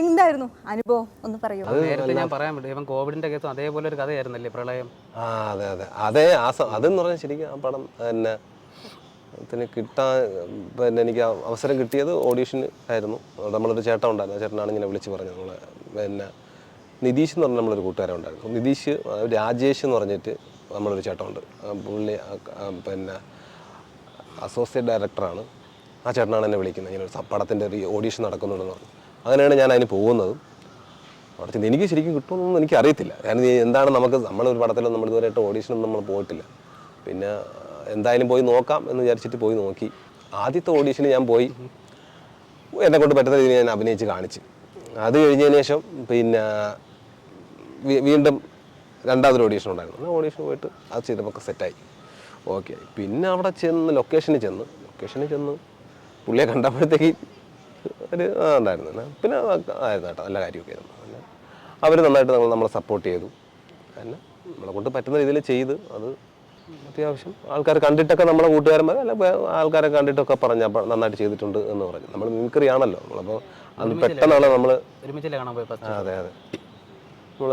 എന്തായിരുന്നു അനുഭവം? ഒന്ന് പറയൂ. അത് നേരത്തെ ഞാൻ പറയാൻ പറ്റും ഇവൻ കോവിഡിന്റെ കേസും അതേപോലെ ഒരു കഥയായിരുന്നല്ലേ പ്രളയം? ആ അതെ അതെ. അതേ ആ അതെന്ന് പറഞ്ഞാൽ ശരിക്കും ആ പടം പിന്നെ പിന്നെ കിട്ടാൻ പിന്നെ എനിക്ക് അവസരം കിട്ടിയത് ഓഡീഷന് ആയിരുന്നു. നമ്മളൊരു ചേട്ടൻ ഉണ്ടായിരുന്നു. ആ ചേട്ടനാണ് ഇങ്ങനെ വിളിച്ച് പറഞ്ഞത്. നമ്മളെ പിന്നെ നിതീഷ് എന്ന് പറഞ്ഞ നമ്മളൊരു കൂട്ടുകാരൻ ഉണ്ടായിരുന്നു. നിതീഷ് രാജേഷ് എന്ന് പറഞ്ഞിട്ട് നമ്മളൊരു ചേട്ടനുണ്ട്. ഉണ്ട് പുള്ളി പിന്നെ അസോസിയേറ്റ് ഡയറക്ടറാണ് ആ ചേട്ടനാണ് എന്നെ വിളിക്കുന്നത്. ഇങ്ങനെ ഒരു പടത്തിന്റെ ഒരു ഓഡീഷൻ നടക്കുന്നുണ്ടെന്ന് പറഞ്ഞു. അങ്ങനെയാണ് ഞാൻ അതിന് പോകുന്നതും. അവിടെ ചെന്ന് എനിക്ക് ശരിക്കും കിട്ടുമെന്നൊന്നും എനിക്ക് അറിയത്തില്ല. കാരണം എന്താണ് നമുക്ക് നമ്മളൊരു പടത്തിലും നമ്മൾ ഇതുവരെയായിട്ട് ഓഡീഷനും നമ്മൾ പോയിട്ടില്ല. പിന്നെ എന്തായാലും പോയി നോക്കാം എന്ന് വിചാരിച്ചിട്ട് പോയി നോക്കി. ആദ്യത്തെ ഓഡീഷന് ഞാൻ പോയി. എന്നെ കൊണ്ട് പറ്റുന്ന രീതിയിൽ ഞാൻ അഭിനയിച്ച് കാണിച്ച്. അത് കഴിഞ്ഞതിന് ശേഷം പിന്നെ വീണ്ടും രണ്ടാമതൊരു ഓഡീഷൻ ഉണ്ടായിരുന്നു. ആ ഓഡീഷൻ പോയിട്ട് അത് ചെയ്തപ്പോൾ സെറ്റായി ഓക്കെ പിന്നെ അവിടെ ചെന്ന് ലൊക്കേഷനിൽ ചെന്ന് ലൊക്കേഷനിൽ ചെന്ന് പുള്ളിയെ കണ്ടപ്പോഴത്തേക്ക് ഒരു ഉണ്ടായിരുന്നു. പിന്നെ ആയിരുന്നു കേട്ടോ നല്ല കാര്യമൊക്കെ ആയിരുന്നു. പിന്നെ അവർ നന്നായിട്ട് നമ്മൾ നമ്മളെ സപ്പോർട്ട് ചെയ്തു. പിന്നെ നമ്മളെ കൊണ്ട് പറ്റുന്ന രീതിയിൽ ചെയ്ത് അത് അത്യാവശ്യം ആൾക്കാർ കണ്ടിട്ടൊക്കെ നമ്മളെ കൂട്ടുകാരന്മാർ അല്ല ആൾക്കാരെ കണ്ടിട്ടൊക്കെ പറഞ്ഞ നന്നായിട്ട് ചെയ്തിട്ടുണ്ട് എന്ന് പറഞ്ഞു. നമ്മൾ മിമിക്രി ആണല്ലോ നമ്മളപ്പോൾ അത് പെട്ടെന്നാണ് നമ്മൾ അതെ അതെ. നമ്മൾ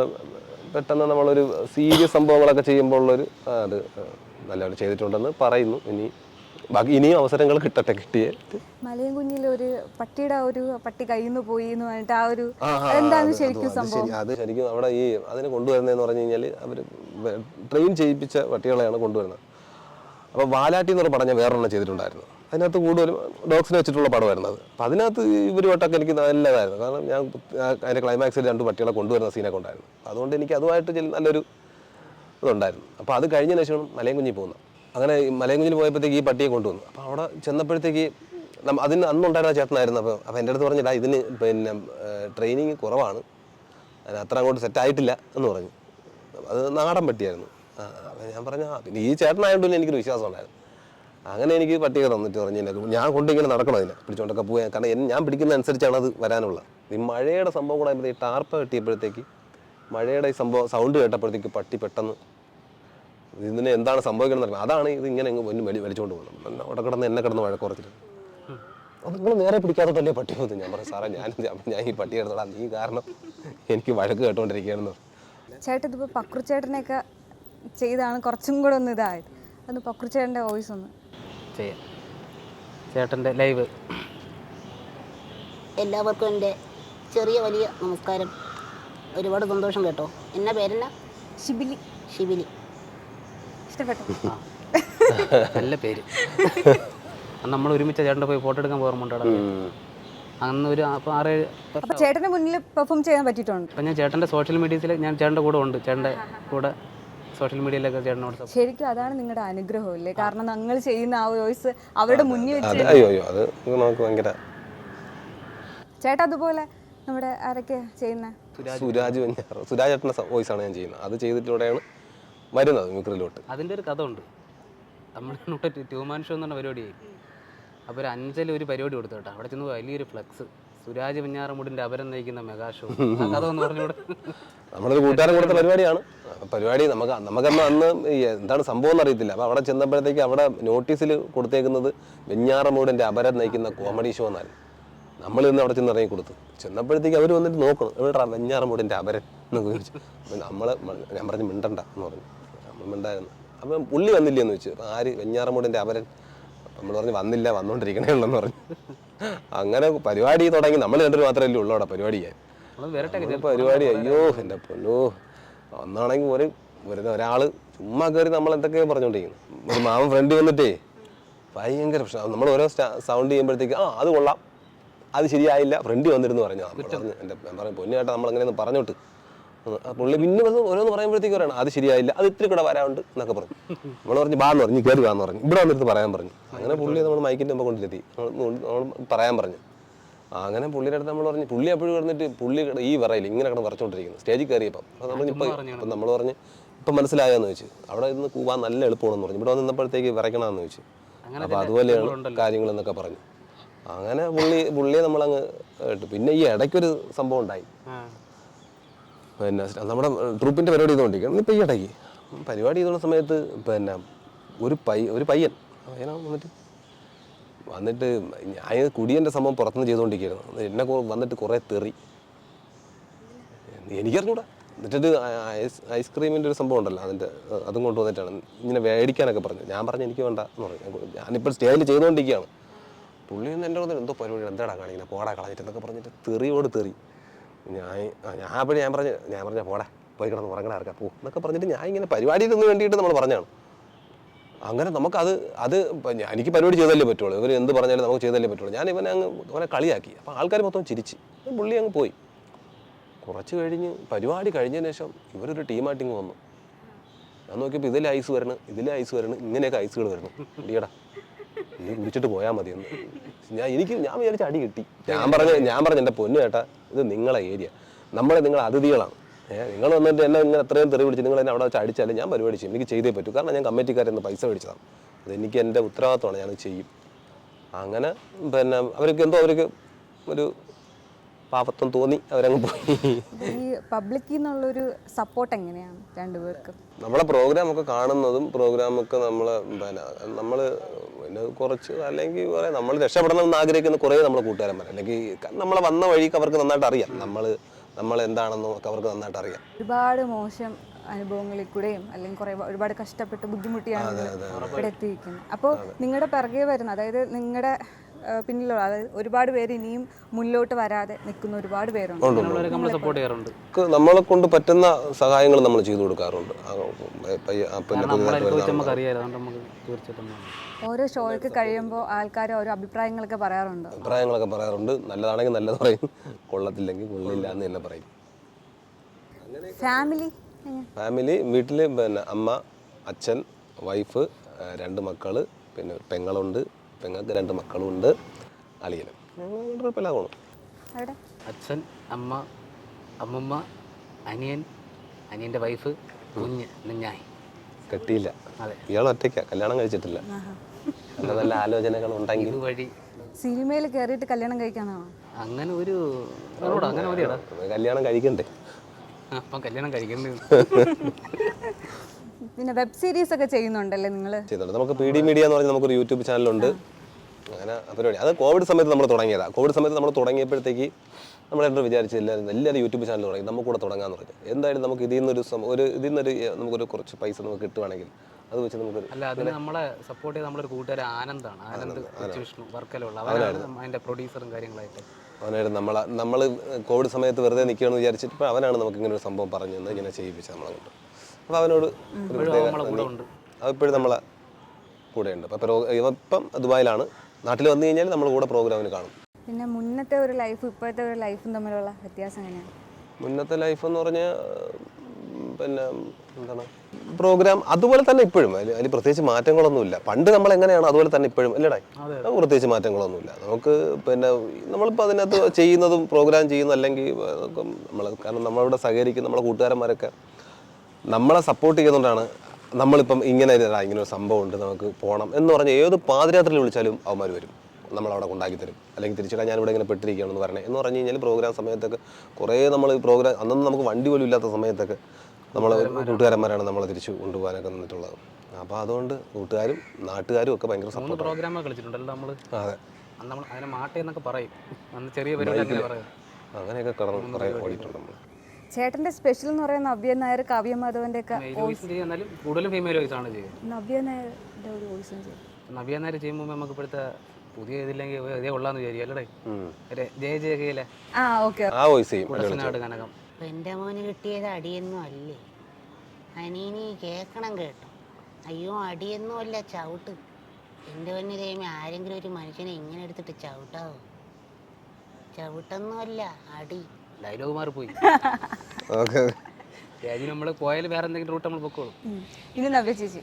പെട്ടെന്ന് നമ്മളൊരു സീരിയസ് സംഭവങ്ങളൊക്കെ ചെയ്യുമ്പോൾ ഉള്ളൊരു അത് നല്ലപോലെ ചെയ്തിട്ടുണ്ടെന്ന് പറയുന്നു. ഇനി ബാക്കി ഇനിയും അവസരങ്ങൾ കിട്ടട്ടെ കിട്ടിയേ. മലയും കുഞ്ഞിൽ ഒരു പട്ടിയുടെ ഒരു പട്ടി കയ്യിൽ നിന്ന് പോയി എന്ന് പറഞ്ഞിട്ട് ആ ഒരു എന്താണ് ശരിക്കും സംഭവം? അത് ശരിക്കും അവിടെ ഈ അതിനെ കൊണ്ടുവരുന്നതെന്ന് പറഞ്ഞു കഴിഞ്ഞാൽ അവർ ട്രെയിൻ ചെയ്യിപ്പിച്ച പട്ടികളെയാണ് കൊണ്ടുവരുന്നത്. അപ്പോൾ വാലാട്ടി എന്നൊരു പടം ഞാൻ വേറൊരെണ്ണം ചെയ്തിട്ടുണ്ടായിരുന്നു. അതിനകത്ത് കൂടുതലും ഡോഗ്സിനെ വെച്ചിട്ടുള്ള പടമായിരുന്നു അത്. അപ്പം അതിനകത്ത് ഇവരുമായിട്ടൊക്കെ എനിക്ക് നല്ലതായിരുന്നു. കാരണം ഞാൻ അതിന്റെ ക്ലൈമാക്സിൽ രണ്ട് പട്ടികളെ കൊണ്ടുവരുന്ന സീനൊക്കെ ഉണ്ടായിരുന്നു. അതുകൊണ്ട് എനിക്ക് അതുമായിട്ട് നല്ലൊരു ഇതുണ്ടായിരുന്നു. അപ്പോൾ അത് കഴിഞ്ഞ ശേഷമാണ് മലയും കുഞ്ഞി പോകുന്നത്. അങ്ങനെ മലയങ്കുഞ്ഞിൽ മലയും പോയപ്പോഴത്തേക്ക് ഈ പട്ടിയെ കൊണ്ടുവന്നു. അപ്പോൾ അവിടെ ചെന്നപ്പോഴത്തേക്ക് അതിന് അന്നുണ്ടായിരുന്ന ചേട്ടനായിരുന്നു. അപ്പോൾ അപ്പോൾ എന്റെ അടുത്ത് പറഞ്ഞില്ല ഇതിന് പിന്നെ ട്രെയിനിങ് കുറവാണ്. അതിന് അത്ര അങ്ങോട്ട് സെറ്റ് ആയിട്ടില്ല എന്ന് പറഞ്ഞു. അത് നാടൻ പട്ടിയായിരുന്നു. അപ്പം ഞാൻ പറഞ്ഞു പിന്നെ ഈ ചേട്ടനായതുകൊണ്ട് എനിക്ക് എനിക്കൊരു വിശ്വാസം ഉണ്ടായിരുന്നു. അങ്ങനെ എനിക്ക് പട്ടിക തന്നിട്ട് പറഞ്ഞു ഞാൻ കൊണ്ട് ഇങ്ങനെ നടക്കണം അതിനെ പിടിച്ചോണ്ടൊക്കെ പോയാൽ കാരണം ഞാൻ പിടിക്കുന്ന അനുസരിച്ചാണ് അത് വരാനുള്ളത്. ഈ മഴയുടെ സംഭവം കൂടെ ആയപ്പോഴത്തേക്ക് ടാർപ്പ കെട്ടിയപ്പോഴത്തേക്ക് മഴയുടെ ഈ സംഭവം സൗണ്ട് കേട്ടപ്പോഴത്തേക്ക് പട്ടി പെട്ടെന്ന് ഇതിന് എന്താണ് സംഭവിക്കണം എന്നറിയാം അതാണ് ഇത് ഇങ്ങനെ വലി വലി വലിച്ചുകൊണ്ട് പോകുന്നത്. അവിടെ കിടന്ന് എന്നെ കിടന്ന് വഴക്ക് കുറച്ചിട്ട് അത് നിങ്ങൾ നേരെ പിടിക്കാത്തതല്ലേ പട്ടി പോകുന്നത് ഞാൻ പറഞ്ഞു സാറേ ഞാൻ ഞാൻ ഈ പട്ടി എടുത്തോളാം. നീ കാരണം എനിക്ക് വഴക്ക് കേട്ടോണ്ടിരിക്കുകയാണെന്ന് പറഞ്ഞു. ചേട്ടൻ ഇതിപ്പോൾ പക്രുച്ചേട്ടനെയൊക്കെ ചെയ്താണ് കുറച്ചും കൂടെ ഒന്ന് ഇതായത്. അന്ന് പക്രുച്ചേട്ടന്റെ വോയിസ് ഒന്ന്. ചെയ്യാം. ചേട്ടന്റെ ലൈവ്. എല്ലാവർക്കും എന്റെ ചെറിയ വലിയ നമസ്കാരം. ഒരുപാട് സന്തോഷം കേട്ടോ. എന്നാ പേരെന്നാ? ഷിബിലി ശിബിലി. ഇഷ്ടപ്പെട്ടു. നല്ല പേര്. <laughs> നമ്മൾ ഒരുമിച്ച് ചേട്ടന്റെ പോയി ഫോട്ടോ എടുക്കാൻ പോകാറുണ്ടോ അന്ന് ഒരു അപ്പോൾ ചേട്ടന്റെ മുന്നിൽ പെർഫോം ചെയ്യാൻ പറ്റിയിട്ടുണ്ട്. അപ്പം ഞാൻ ചേട്ടന്റെ സോഷ്യൽ മീഡിയയിൽ ഞാൻ ചേട്ടന്റെ കൂടെ ഉണ്ട്. ചേട്ടന്റെ കൂടെ സോഷ്യൽ മീഡിയയിലൊക്കെ ചേട്ടനോട് ശരിക്കും അതാണ് നിങ്ങളുടെ അനുഗ്രഹം ഇല്ലേ കാരണം ഞങ്ങൾ ചെയ്യുന്ന ആ വോയിസ് അവരുടെ മുന്നിൽ വെച്ച് അയ്യോ അയ്യോ. അത് നമുക്ക് ഭയങ്കര ചേട്ടാ അതുപോലെ നമ്മുടെ ആരൊക്കെയാ ചെയ്യുന്ന? സുരാജ്. സുരാജ് ഏട്ടന്റെ വോയിസ് ആണ് ഞാൻ ചെയ്യുന്നത്. അത് ചെയ്തിട്ടൂടെയാണ് വരുന്നത് മിമിക്രിയിലോട്ട്. അതിന്റെ ഒരു കഥ ഉണ്ട് നമ്മൾ ട്യൂമാൻ ഷോ എന്ന് പറഞ്ഞ പരിപാടിയായി. അപ്പോൾ ഒരു അഞ്ചൽ ഒരു പരിപാടി കൊടുത്തു കേട്ടോ. അവിടെ ചെന്ന് വലിയൊരു ഫ്ലക്സ്. സുരാജ് വെഞ്ഞാറമൂടിന്റെ അപരം നയിക്കുന്ന മെഗാ ഷോ. ആ കഥ എന്ന് പറഞ്ഞൂടെ നമ്മളൊരു കൂട്ടുകാരൻ കൊടുത്ത പരിപാടിയാണ്. പരിപാടി നമുക്ക് നമുക്കന്ന് അന്ന് എന്താണ് സംഭവം എന്ന് അറിയത്തില്ല. അപ്പോൾ അവിടെ ചെന്നപ്പോഴത്തേക്ക് അവിടെ നോട്ടീസിൽ കൊടുത്തേക്കുന്നത് വെഞ്ഞാറമൂടിന്റെ അപരം നയിക്കുന്ന കോമഡി ഷോ എന്നായിരുന്നു നമ്മൾ ഇന്ന് അവിടെ ചെന്ന് ഇറങ്ങി കൊടുത്തു. ചെന്നപ്പോഴത്തേക്ക് അവർ വന്നിട്ട് നോക്കണം എവിടെ വെഞ്ഞാറമൂടിന്റെ അപരം എന്നൊക്കെ ചോദിച്ചു. നമ്മൾ ഞാൻ പറഞ്ഞു മിണ്ടണ്ട എന്ന് പറഞ്ഞു. നമ്മൾ മിണ്ടായിരുന്നു അപ്പം പുള്ളി വന്നില്ലേ എന്ന് വെച്ചു. അപ്പം ആര്? വെഞ്ഞാറമൂടിന്റെ അപരൻ നമ്മൾ പറഞ്ഞു വന്നില്ല വന്നുകൊണ്ടിരിക്കണേ ഉള്ളെന്ന് പറഞ്ഞു. അങ്ങനെ പരിപാടി തുടങ്ങി. നമ്മൾ രണ്ടുപേർ മാത്രമല്ലേ ഉള്ളൂ അവിടെ പരിപാടി നമ്മൾ പരിപാടി അയ്യോ എന്റെ പൊന്നോ. ഒന്നാണെങ്കിൽ ഒരു വെറുതെ ഒരാൾ ചുമ്മാ കയറി നമ്മൾ എന്തൊക്കെയോ പറഞ്ഞുകൊണ്ടിരിക്കുന്നു ഒരു മാമൻ ഫ്രണ്ട് വന്നിട്ടേ ഭയങ്കര പ്രശ്നം. നമ്മൾ ഓരോ സൗണ്ട് ചെയ്യുമ്പോഴത്തേക്ക് ആ അത് കൊള്ളാം. അത് ശരിയായില്ല. ഫ്രണ്ട് വന്നിരുന്നു പറഞ്ഞു. പറഞ്ഞു എന്റെ പറഞ്ഞു പൊന്നിയായിട്ട് നമ്മൾ അങ്ങനെയൊന്ന് പറഞ്ഞോട്ട്. പുള്ളി പിന്നെ വന്ന് ഓരോന്ന് പറയുമ്പോഴത്തേക്ക് പറയണം അത് ശരിയായില്ല അത് ഇത്തിരി കൂടെ വരാനുണ്ട് എന്നൊക്കെ പറഞ്ഞു. നമ്മൾ പറഞ്ഞു ബാന്ന് പറഞ്ഞു കയറി വാന്ന് പറഞ്ഞു ഇവിടെ വന്നിരുന്ന് പറയാൻ പറഞ്ഞു. അങ്ങനെ പുള്ളി നമ്മൾ മൈക്കിന്റെ മുമ്പ് കൊണ്ടിരുത്തി. നമ്മൾ പറയാൻ പറഞ്ഞു. അങ്ങനെ പുള്ളിയുടെ അടുത്ത് നമ്മൾ പറഞ്ഞു പുള്ളി എപ്പോഴും കിടന്നിട്ട് പുള്ളി ഈ വിറയിൽ ഇങ്ങനെ കിടന്ന് വരച്ചോണ്ടിരിക്കുന്നു സ്റ്റേജിൽ കയറിയപ്പം അപ്പം നമ്മൾ ഇപ്പം ഇപ്പം നമ്മൾ പറഞ്ഞു. ഇപ്പം മനസ്സിലായെന്ന് ചോദിച്ചു. അവിടെ ഇരുന്ന് കൂവാൻ നല്ല എളുപ്പമാണെന്ന് പറഞ്ഞു. ഇവിടെ വന്നപ്പോഴത്തേക്ക് വരയ്ക്കണമെന്ന് വിറയ്ക്കണമെന്ന് ചോദിച്ചു. അപ്പം അതുപോലെയാണ് കാര്യങ്ങളെന്നൊക്കെ പറഞ്ഞു. അങ്ങനെ പുള്ളി പുള്ളിയെ നമ്മളങ്ങ് കേട്ടു പിന്നെ ഈ ഇടയ്ക്കൊരു സംഭവം ഉണ്ടായി. പിന്നെ നമ്മുടെ ട്രൂപ്പിന്റെ പരിപാടി ചെയ്തുകൊണ്ടിരിക്കുകയാണ് ഇപ്പം ഈ ഇടയ്ക്ക് പരിപാടി ചെയ്തുള്ള സമയത്ത് പിന്നെ ഒരു പയ്യ ഒരു പയ്യൻ പയ്യനാണ് വന്നിട്ട്. വന്നിട്ട് ഞാൻ കുടിയന്റെ സംഭവം പുറത്തുനിന്ന് ചെയ്തുകൊണ്ടിരിക്കുകയായിരുന്നു എന്നെ വന്നിട്ട് കുറേ തെറി. എനിക്കറിഞ്ഞൂടാ. എന്നിട്ട് ഐസ് ഐസ്ക്രീമിന്റെ ഒരു സംഭവം ഉണ്ടല്ലോ അതിന്റെ അതും കൊണ്ടുവന്നിട്ടാണ് ഇങ്ങനെ മേടിക്കാനൊക്കെ പറഞ്ഞു. ഞാൻ പറഞ്ഞു എനിക്ക് വേണ്ട എന്ന് പറഞ്ഞു. ഞാനിപ്പോൾ സ്റ്റേജിൽ ചെയ്തുകൊണ്ടിരിക്കുകയാണ്. പുള്ളി ഒന്ന് എന്റെ കൂടെ എന്തോ പരിപാടി എന്താടാ കാണിക്കുന്നത് പോടാ കളഞ്ഞിട്ട് എന്നൊക്കെ പറഞ്ഞിട്ട് തെറിയോട് തെറി. ഞാൻ ഞാൻ അപ്പോൾ ഞാൻ പറഞ്ഞു ഞാൻ പറഞ്ഞ പോടെ പോയി കിടന്ന് ഉറങ്ങണ ആർക്കാ പോ എന്നൊക്കെ പറഞ്ഞിട്ട് ഞാൻ ഇങ്ങനെ പരിപാടിയിൽ വേണ്ടിയിട്ട് നമ്മൾ പറഞ്ഞാണ് അങ്ങനെ നമുക്കത് അത് എനിക്ക് പരിപാടി ചെയ്തല്ലേ പറ്റുള്ളൂ. ഇവർ എന്ത് പറഞ്ഞാലും നമുക്ക് ചെയ്തല്ലേ പറ്റുള്ളൂ. ഞാൻ ഇവനെ അങ്ങ് അവനെ കളിയാക്കി. അപ്പോൾ ആൾക്കാർ മൊത്തം ചിരിച്ച്. പുള്ളി അങ്ങ് പോയി. കുറച്ച് കഴിഞ്ഞ് പരിപാടി കഴിഞ്ഞതിന് ശേഷം ഇവരൊരു ടീമായിട്ടിങ് വന്നു. ഞാൻ നോക്കിയപ്പോൾ ഇതിലെ ഐസ് വരണം ഇതിലെ ഐസ് വരണം ഇങ്ങനെയൊക്കെ ഐസുകൾ വരണം ഇടിയടാ നീ കുടിച്ചിട്ട് പോയാൽ മതിയെന്ന് ഞാൻ എനിക്ക് ഞാൻ വിചാരിച്ച അടി കിട്ടി. ഞാൻ പറഞ്ഞ ഞാൻ പറഞ്ഞ എന്റെ പൊന്നു ചേട്ടാ ഇത് നിങ്ങളെ ഏരിയ നമ്മളെ നിങ്ങളെ അതിഥികളാണ്. ഏഹ് നിങ്ങൾ വന്നിട്ട് എന്നെ ഇങ്ങനെ എത്രയും തെറി പിടിച്ച് നിങ്ങൾ എന്നെ അവിടെ വെച്ച് അടിച്ചാലും ഞാൻ പരിപാടി ചെയ്യും. എനിക്ക് ചെയ്തേ പറ്റൂ. കാരണം ഞാൻ കമ്മിറ്റിക്കാരിൽ നിന്ന് പൈസ മേടിച്ചതാണ്. അത് എനിക്ക് എന്റെ ഉത്തരവാദിത്തമാണ് ഞാൻ ചെയ്യും. അങ്ങനെ പിന്നെ അവർക്ക് എന്തോ അവർക്ക് ഒരു പാപത്വം തോന്നി അവരങ്ങ് പോയി. ഈ പബ്ലിക്കിൽ നിന്നുള്ളൊരു സപ്പോർട്ട് എങ്ങനെയാണ് രണ്ടുപേർക്കും? നമ്മളെ പ്രോഗ്രാം ഒക്കെ കാണുന്നതും പ്രോഗ്രാം ഒക്കെ നമ്മൾ പിന്നെ നമ്മൾ പിന്നെ കുറച്ച് അല്ലെങ്കിൽ കുറേ നമ്മൾ രക്ഷപ്പെടണം എന്ന് ആഗ്രഹിക്കുന്ന കുറേ നമ്മളെ കൂട്ടുകാരന്മാർ അല്ലെങ്കിൽ നമ്മൾ നമ്മളെ വന്ന വഴിക്ക് അവർക്ക് നന്നായിട്ട് അറിയാം. നമ്മൾ നമ്മൾ എന്താണെന്നും ഒക്കെ അവർക്ക് നന്നായിട്ട് അറിയാം. ഒരുപാട് മോശം അനുഭവങ്ങളിൽ കൂടെയും അല്ലെങ്കിൽ കുറെ ഒരുപാട് കഷ്ടപ്പെട്ട് ബുദ്ധിമുട്ടിയാണ് ഇവിടെ എത്തിയിരിക്കുന്നത്. അപ്പോൾ നിങ്ങളുടെ പിറകെ വരുന്ന അതായത് നിങ്ങളുടെ പിന്നിലുള്ള അതായത് ഒരുപാട് പേര് ഇനിയും മുന്നോട്ട് വരാതെ നിൽക്കുന്ന ഒരുപാട് പേരുണ്ട്. നമ്മൾ സപ്പോർട്ട് ചെയ്യാറുണ്ട്. നമ്മളെ കൊണ്ട് പറ്റുന്ന സഹായങ്ങൾ നമ്മൾ ചെയ്തു കൊടുക്കാറുണ്ട്. ഓരോ ഷോയ്ക്ക് കഴിയുമ്പോൾ ആൾക്കാർ ഓരോ അഭിപ്രായങ്ങളൊക്കെ പറയാറുണ്ട്? അഭിപ്രായങ്ങളൊക്കെ പറയാറുണ്ട്. നല്ലതാണെങ്കിൽ നല്ലത് പറയും. കൊള്ളത്തില്ലെങ്കിൽ കൊള്ളില്ല എന്ന് തന്നെ പറയും. ഫാമിലി? ഫാമിലി വീട്ടിൽ പിന്നെ അമ്മ അച്ഛൻ വൈഫ് രണ്ട് മക്കൾ പിന്നെ പെങ്ങളുണ്ട്. പെങ്ങൾക്ക് രണ്ട് മക്കളും ഉണ്ട് അളിയനും ഞങ്ങൾ കുഴപ്പമില്ല പോണു. അവിടെ? അച്ഛൻ അമ്മ അമ്മമ്മ അനിയൻ അനിയന്റെ വൈഫ് കുഞ്ഞ് നിഞ്ഞായി കെട്ടിയില്ല. അതെ. ഇയാൾ ഒറ്റയ്ക്കാ. കല്യാണം കഴിച്ചിട്ടില്ല. നല്ല നല്ല ആലോചനകൾ ഉണ്ടെങ്കിൽ. വഴി സിനിമയിൽ കയറിയിട്ട് കല്യാണം കഴിക്കാനോ അങ്ങനെ ഒരു അങ്ങനെ കല്യാണം കഴിക്കണ്ടേ? അപ്പം കല്യാണം കഴിക്കേണ്ടി? <laughs> പിന്നെ വെബ് സീരീസ് ഒക്കെ ചെയ്യുന്നുണ്ടല്ലേ നിങ്ങൾ ചെയ്യുന്നുണ്ട്. നമുക്ക് പി ഡി മീഡിയ എന്ന് പറഞ്ഞാൽ നമുക്കൊരു യൂട്യൂബ് ചാനലുണ്ട് അങ്ങനെ പരിപാടി അത് കോവിഡ് സമയത്ത് നമ്മൾ തുടങ്ങിയതാണ് കോവിഡ് സമയത്ത് നമ്മൾ തുടങ്ങിയപ്പോഴത്തേക്ക് നമ്മൾ വിചാരിച്ചു എല്ലാവരും എല്ലാവരും യൂട്യൂബ് ചാനൽ തുടങ്ങി. നമുക്ക് കൂടെ തുടങ്ങാന്ന് പറഞ്ഞു. എന്തായാലും നമുക്ക് ഇതിൽ നിന്നൊരു ഒരു ഇതിൽ നിന്നൊരു നമുക്കൊരു കുറച്ച് പൈസ നമുക്ക് കിട്ടുവാണെങ്കിൽ അത് വെച്ച് നമുക്ക് അല്ല അതിന് നമ്മളെ സപ്പോർട്ട് ചെയ്ത നമ്മളൊരു കൂട്ടുകാരൻ ആനന്ദാണ്. ആനന്ദ് വിഷ്ണു വർക്കലുള്ള അവനാണ് അതിന്റെ പ്രൊഡ്യൂസറും കാര്യങ്ങളായിട്ട്. അവനായിരുന്നു. നമ്മളെ നമ്മൾ കോവിഡ് സമയത്ത് വെറുതെ നിൽക്കുകയെന്ന് വിചാരിച്ചിട്ട് അവനാണ് നമുക്ക് ഇങ്ങനെ ഒരു സംഭവം പറഞ്ഞു ഇങ്ങനെ ചെയ്യിപ്പിച്ചത് നമ്മളെ കൊണ്ട്. അപ്പോൾ അവനോട് ഒരു നമ്മളെ കൂടെ ഉണ്ട് അതിപ്പോഴും ഇപ്പം ദുബായിലാണ്. നാട്ടിൽ വന്നു കഴിഞ്ഞാൽ നമ്മൾ കൂടെ പ്രോഗ്രാമിന് കാണും. പിന്നെ മുന്നത്തെ ഒരു ലൈഫ് ഇപ്പോഴത്തെ ഒരു ലൈഫും തമ്മിലുള്ള വ്യത്യാസം എങ്ങനെയാണ്? മുന്നത്തെ ലൈഫ് എന്ന് പറഞ്ഞാൽ പിന്നെ എന്താണ്? പ്രോഗ്രാം അതുപോലെ തന്നെ ഇപ്പോഴും. അതിൽ അതിൽ പ്രത്യേകിച്ച് മാറ്റങ്ങളൊന്നുമില്ല പണ്ട് നമ്മൾ എങ്ങനെയാണ് അതുപോലെ തന്നെ ഇപ്പോഴും. അല്ലേടാ? നമുക്ക് പ്രത്യേകിച്ച് മാറ്റങ്ങളൊന്നുമില്ല നമുക്ക് പിന്നെ നമ്മളിപ്പോൾ അതിനകത്ത് ചെയ്യുന്നതും പ്രോഗ്രാം ചെയ്യുന്നതും അല്ലെങ്കിൽ നമ്മൾ കാരണം നമ്മളിവിടെ സഹകരിക്കുന്ന നമ്മളെ കൂട്ടുകാരന്മാരൊക്കെ നമ്മളെ സപ്പോർട്ട് ചെയ്യുന്നതുകൊണ്ടാണ് നമ്മളിപ്പം ഇങ്ങനെ ഇതാ ഇങ്ങനെ ഒരു സംഭവം ഉണ്ട് നമുക്ക് പോകണം എന്ന് പറഞ്ഞ് ഏത് പാതിരാത്രിയിൽ വിളിച്ചാലും അവന്മാർ വരും. നമ്മളവിടെ കൊണ്ടാക്കി തരും. അല്ലെങ്കിൽ തിരിച്ചിടാൻ ഞാനിവിടെ ഇങ്ങനെ പെട്ടിരിക്കുകയാണെന്ന് പറഞ്ഞേ. എന്ന് പറഞ്ഞു കഴിഞ്ഞാൽ പ്രോഗ്രാം സമയത്തൊക്കെ കുറേ നമ്മൾ പ്രോഗ്രാം അന്നൊന്നും നമുക്ക് വണ്ടി പോലും ഇല്ലാത്ത സമയത്തൊക്കെ നമ്മൾ കൂട്ടുകാരന്മാരാണ് നമ്മളെ തിരിച്ച് കൊണ്ടുപോകാനൊക്കെ നിന്നിട്ടുള്ളത്. അപ്പോൾ അതുകൊണ്ട് കൂട്ടുകാരും നാട്ടുകാരും ഒക്കെ ഭയങ്കര സപ്പോർട്ട് പ്രോഗ്രാമൊക്കെ കളിച്ചിട്ടുണ്ടല്ലോ നമ്മൾ അതെ. നമ്മൾ അതിനെ മാട്ടേ എന്നൊക്കെ പറയും. അന്ന് ചെറിയ പരിപാടി അങ്ങനെയൊക്കെ കടന്ന് കുറേ ഓടിയിട്ടുണ്ട് നമ്മൾ ചേട്ടന്റെ സ്പെഷ്യൽ എന്ന് പറയുന്ന നവ്യ നായർ കാവ്യ മാധവന്റെ ഒക്കെ മെയിൽ വോയിസ് ചെയ്യും എന്നാലും കൂടുതലും ഫീമെയിൽ വോയിസ് ആണ് ചെയ്യുന്നത് നവ്യ നായരുടെ ഒരു വോയിസും ചെയ്യും. നവ്യ നേരം ചെയ്യുമ്പോൾ നമുക്ക് ഇപ്പോഴത്തെ പുതിയ ഇതില്ലെങ്കിൽ ഇതേ ഉള്ളാന്ന് വിചാരിക്കും ആ ഓക്കെ ആ വോയിസ് ചെയ്യും അടിപൊളി. കുടസനാട് കനകം എന്റെ മോന് കിട്ടിയത് അടിയൊന്നും അല്ലേ? അനീനി കേക്കണം കേട്ടോ. അയ്യോ അടിയൊന്നും അല്ല ചവിട്ട്. എന്റെ തന്നെ ദൈവമേ ആരെങ്കിലും ഒരു മനുഷ്യനെ ഇങ്ങനെ എടുത്തിട്ട് ചവിട്ടാവോ? ചവിട്ടൊന്നുമല്ല അടി. ഡയലോഗ് മാറി ഓക്കെ. രാജി നമ്മൾ പോയാൽ വേറെ എന്തെങ്കിലും റൂട്ട് നമ്മൾ പൊക്കോളൂ. ഇനി നവ്യ ചേച്ചി.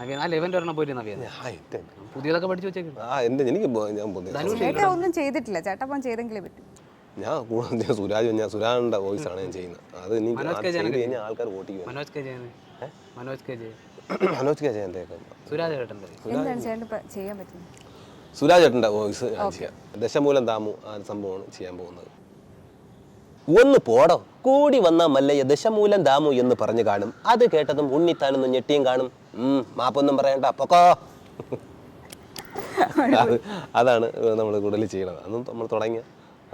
നവ്യ ആ ലെവന്റെ ഒരെണ്ണം പോയിട്ട് നവ്യ. പുതിയതൊക്കെ പഠിച്ചു വെച്ചേക്കും ആ എനിക്ക് പോ- ഞാൻ പോകുന്നത് ചേട്ടാ ഒന്നും ചെയ്തിട്ടില്ല. ചെയ്തെങ്കിലേ പറ്റും. ഞാൻ കൂടുതൽ സുരാജ് ഞാൻ സുരാജിന്റെ വോയിസ് ആണ് ഞാൻ ചെയ്യുന്നത്. അത് എനിക്ക് ആൾക്കാർ വോട്ട് ചെയ്യും Manoj K Jayan. Manoj K Jayan. Manoj K ജയന്റെ Suraj ചെയ്യാൻ പറ്റുന്നത്? സുരാജ് ചേട്ടന്റെ വോയിസ് ഞാൻ ചെയ്യാം. ദശമൂലം താമു ആ സംഭവമാണ് ചെയ്യാൻ പോകുന്നത്. ഒന്ന് പോടോ. കൂടി വന്ന മല്ലയ്യ ദശമൂലം ദാമു എന്ന് പറഞ്ഞു കാണും. അത് കേട്ടതും ഉണ്ണിത്താനൊന്ന് ഞെട്ടിയും കാണും. ഉം, മാപ്പൊന്നും പറയണ്ട പൊക്കോ. അതാണ് നമ്മൾ കൂടുതൽ ചെയ്യണത്. അന്നും നമ്മൾ തുടങ്ങിയ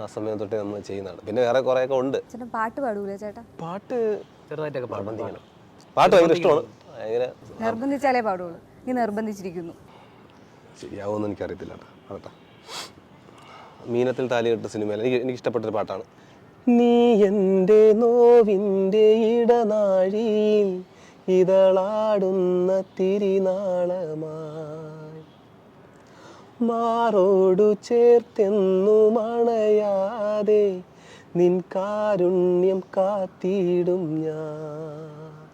ആ സമയം തൊട്ട് നമ്മൾ ചെയ്യുന്നതാണ്. പിന്നെ വേറെ കുറേയൊക്കെ ഉണ്ട്. ചേട്ടൻ പാട്ട് പാടൂലേ ചേട്ടാ? പാട്ട് ചെറുതായിട്ടൊക്കെ നിർബന്ധിക്കണം. പാട്ട് ഭയങ്കര ഇഷ്ടമാണ്. ഭയങ്കര നിർബന്ധിച്ചാലേ പാടുള്ളൂ. നീ നിർബന്ധിച്ചിരിക്കുന്നു. ശരിയാവുമെന്ന് എനിക്കറിയത്തില്ല കേട്ടോ. താലി മീനത്തിൽ താലികെട്ട സിനിമയിൽ എനിക്ക് എനിക്ക് ഇഷ്ടപ്പെട്ടൊരു പാട്ടാണ്. നീ എന്റെ നോവിന്റെ ഇടനാഴിയിൽ ഇതളാടുന്ന തിരിനാളമായി. മാറോടു ചേർത്തെന്നു മണയാതെ നിൻ കാരുണ്യം കാത്തിടും ഞാൻ.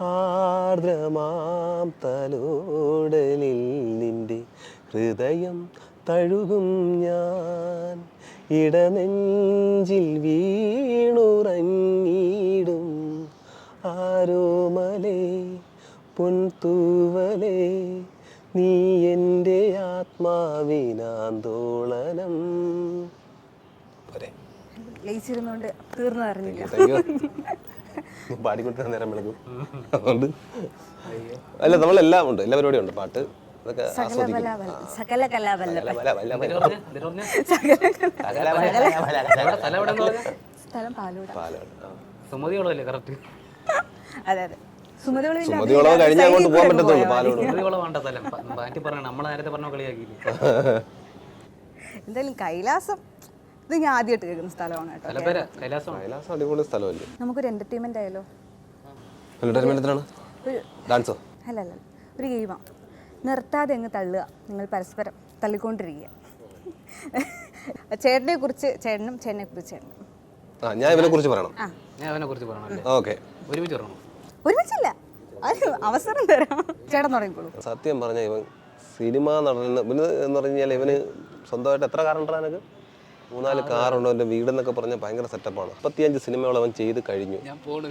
ആർദ്രമാം തലോടലിൽ നിന്റെ ഹൃദയം തഴുകും ഞാൻ. ഇടനെഞ്ചിൽ വീണുറങ്ങിടും ആരോമലേ പൊൻതൂവലേ നീ എന്റെ ആത്മാവിനാന്തോളനം. ലയിച്ചിരുന്നോണ്ട് തീർന്നു അറിഞ്ഞില്ല. പാടിക്കൊടുത്ത നേരം വിളക്കും. അതുകൊണ്ട് അല്ല നമ്മളെല്ലാം ഉണ്ട്. എല്ലാ പരിപാടിയും ഉണ്ട്. പാട്ട് അതൊക്കെ സകല കറക്റ്റ് അതെ അതെ. സുമതിയോളം കഴിഞ്ഞേ അങ്ങോട്ട് പോകാൻ പറ്റത്തുള്ളൂ പാലോട് സുമതിയോളം വേണ്ട സ്ഥലം. പറഞ്ഞ നമ്മൾ നേരത്തെ പറഞ്ഞ കളിയാക്കിയില്ലേ? എന്തായാലും കൈലാസം ഇത് ഞാൻ ആദ്യമായിട്ട് കേൾക്കുന്ന സ്ഥലമാണ് കേട്ടോ കൈലാസം അടിപൊളി സ്ഥലമല്ലേ? നമുക്കൊരു എന്റർടൈൻമെന്റ് ആയാലോ? എന്റർടൈൻമെന്റിനാണ് ഡാൻസോ അല്ല അല്ല അല്ല. ഒരു ഗെയിമാണ് നിർത്താതെ അങ്ങ് തള്ളുക. നിങ്ങൾ പരസ്പരം തള്ളിക്കൊണ്ടിരിക്കുക. ചേട്ടനെ കുറിച്ച് ചേട്ടനും ചേട്ടനെ കുറിച്ച് ചേട്ടനും. ആ ഞാൻ ഇവനെ കുറിച്ച് പറയണം. ഞാൻ അവനെ കുറിച്ച് പറയണല്ലേ ഓക്കെ. ഒരുമിച്ച് പറയണം? ഒരുമിച്ചല്ല. അവസരം തരാം. ചേട്ടൻ തുടങ്ങിക്കോളൂ. സത്യം പറഞ്ഞ ഇവൻ സിനിമ നടന്ന് ഇവന് എന്ന് പറഞ്ഞു കഴിഞ്ഞാൽ ഇവന് സ്വന്തമായിട്ട് എത്ര കാറുണ്ടോ എനിക്ക് മൂന്നാൽ കാറുണ്ടോ എന്റെ വീടെന്നൊക്കെ പറഞ്ഞാൽ ഭയങ്കര സെറ്റപ്പാണ് മുപ്പത്തിയഞ്ച് സിനിമകൾ അവൻ ചെയ്ത് കഴിഞ്ഞു. ഞാൻ പോണ്.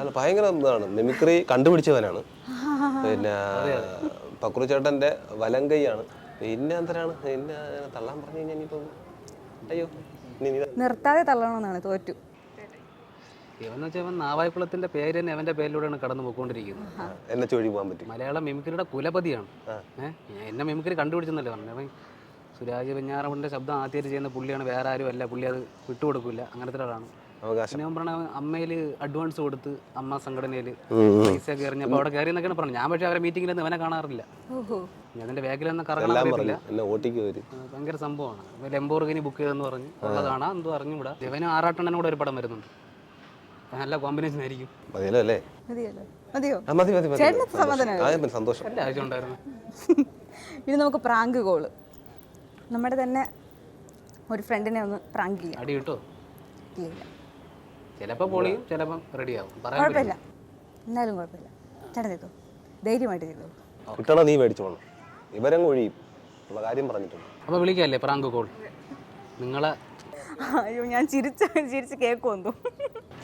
അല്ല ഭയങ്കര ഇതാണ്. മിമിക്രി കണ്ടുപിടിച്ചവനാണ്. പിന്നെ പക്രു ചേട്ടന്റെ കൈയാണ്. പിന്നെ എന്തരാണ്? പിന്നെ തള്ളാൻ പറഞ്ഞു കഴിഞ്ഞാൽ ഇനിയിപ്പം അയ്യോ നിർത്താതെ തള്ളണമെന്നാണ് തോറ്റു. ഇവന്ന് വെച്ചാൽ നാവായിക്കുളത്തിന്റെ പേര് തന്നെ അവന്റെ പേരിലൂടെയാണ് കടന്നു പോയിക്കൊണ്ടിരിക്കുന്നത്. എന്നെ ചൊഴി പോകാൻ പറ്റും. മലയാളം മിമിക്രിയുടെ കുലപതിയാണ്. ഏഹ് എന്നെ മിമിക്രി കണ്ടുപിടിച്ചെന്നല്ലേ പറഞ്ഞു സുരാജ് വെഞ്ഞാറവന്റെ ശബ്ദം ആദ്യമായിട്ട് ചെയ്യുന്ന പുള്ളിയാണ്. വേറെ ആരും അല്ല. പുള്ളി അത് വിട്ടുകൊടുക്കില്ല. അങ്ങനത്തെ ഒരാളാണ്. അവകാശം. അവൻ പറഞ്ഞ അമ്മയിൽ അഡ്വാൻസ് കൊടുത്ത് അമ്മ സംഘടനയിൽ ഉം. പൈസ ഒക്കെ എറിഞ്ഞപ്പോൾ അവിടെ കയറി എന്നൊക്കെയാണ് പറഞ്ഞു ഞാൻ പക്ഷേ അവരെ മീറ്റിങ്ങിൽ ഇവനെ കാണാറില്ല. ഓഹോ. ഞാൻ അതിന്റെ പറഞ്ഞു. വരും. ആ, ഭയങ്കര സംഭവമാണ്. ലെമ്പോർഗിനി ബുക്ക് ചെയ്തെന്ന് പറഞ്ഞ്. ഉള്ളതാണ് എന്തോ അറിഞ്ഞുകൂടാ. ഇവനും ആറാട്ടെണ്ണനും കൂടെ ഒരു പടം വരുന്നുണ്ട്. നല്ല കോമ്പിനേഷൻ ആയിരിക്കും. മതിയല്ലോ അല്ലേ? മതിയോ? മതി മതി മതി. സന്തോഷം. <laughs> ഇനി നമുക്ക് പ്രാങ്ക് കോൾ നമ്മുടെ തന്നെ ഒരു ഫ്രണ്ടിനെ ഒന്ന് പ്രാങ്ക് ചെയ്യാം. അടി കിട്ടോ? ഇല്ല. ചിലപ്പോൾ പൊളിയും ചിലപ്പം റെഡിയാവും. പറയാൻ കുഴപ്പമില്ല. എന്നാലും കുഴപ്പമില്ല. ചേട്ടൻ ചെയ്തോ ധൈര്യമായിട്ട് ചെയ്തു കിട്ടണ നീ മേടിച്ചോണം ഇവരങ്ങ് ഒഴിയും. ഉള്ള കാര്യം പറഞ്ഞിട്ടുണ്ട്. അപ്പോൾ വിളിക്കല്ലേ പ്രാങ്ക് കോൾ? നിങ്ങളെ അയ്യോ ഞാൻ ചിരിച്ച ചിരിച്ച് കേൾക്കുമെന്തോ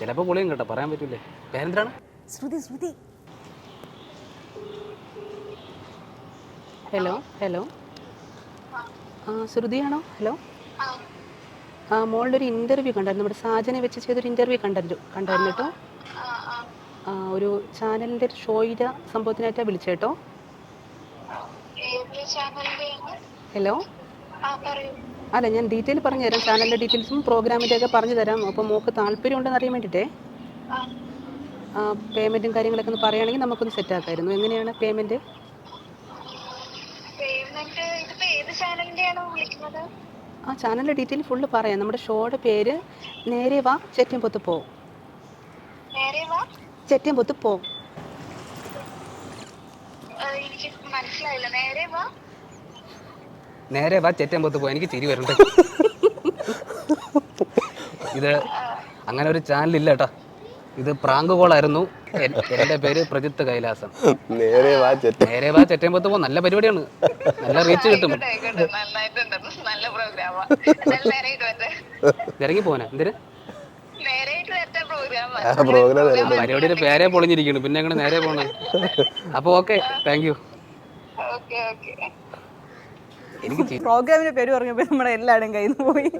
ചിലപ്പോൾ പൊളിയും കേട്ടോ പറയാൻ പറ്റൂലേ. പേരെന്താണ്? ശ്രുതി ശ്രുതി. ഹലോ ഹലോ ആ ശ്രുതിയാണോ? ഹലോ മോളുടെ ഒരു ഇന്റർവ്യൂ കണ്ടായിരുന്നു നമ്മുടെ സാജനെ വെച്ച് ചെയ്തൊരു ഇന്റർവ്യൂ കണ്ടായിരുന്നു കണ്ടായിരുന്നു കേട്ടോ ഒരു ചാനലിന്റെ ഒരു ഷോയുടെ സംഭവത്തിനായിട്ടാണ് വിളിച്ചേട്ടോ. ഹലോ അല്ല ഞാൻ ഡീറ്റെയിൽ പറഞ്ഞു തരാം. ചാനലിന്റെ ഡീറ്റെയിൽസും പ്രോഗ്രാമിന്റെ ഒക്കെ പറഞ്ഞു തരാം. അപ്പോൾ മോക്ക് താല്പര്യം ഉണ്ടെന്ന് അറിയാൻ വേണ്ടിയിട്ടേ. ആ. പേയ്മെന്റും കാര്യങ്ങളൊക്കെ ഒന്ന് പറയുകയാണെങ്കിൽ നമുക്കൊന്ന് സെറ്റ് ആക്കായിരുന്നു. എങ്ങനെയാണ് പേയ്മെന്റ് പേയ്മെന്റ് ഏത് വിളിക്കുന്നത്? ആ ചാനലിന്റെ ഡീറ്റെയിൽ ഫുള്ള് പറയാം. നമ്മുടെ ഷോയുടെ പേര് നേരെ വാ ചെറ്റം പൊത്ത് പോ. ചെറ്റം പൊത്ത് പോ നേരെ വാ. ചെറ്റം പൊത്ത് പോ. എനിക്ക് ചിരി വരണ്ടേ ഇത് അങ്ങനെ ഒരു ചാനൽ ഇല്ല കേട്ടോ. ഇത് പ്രാങ്ക് കോളായിരുന്നു. ആയിരുന്നു എന്റെ പേര് പ്രജിത്ത് കൈലാസം നേരെ വാ ചെറ്റ. നേരെ വാ ചെറ്റമ്പത്ത് പോ നല്ല പരിപാടിയാണ്. നല്ല റീച്ച് കിട്ടും. <laughs> ഇറങ്ങി പോന എന്തിന്? പരിപാടിയുടെ പേരെ പൊളിഞ്ഞിരിക്കുന്നു. പിന്നെ എങ്ങനെ നേരെ പോണേ? <laughs> അപ്പൊ okay thank you okay okay എനിക്ക് പ്രോഗ്രാമിന്റെ പേര് പറഞ്ഞപ്പോ നമ്മുടെ എല്ലാവരും കയ്യിൽ നിന്ന് പോയി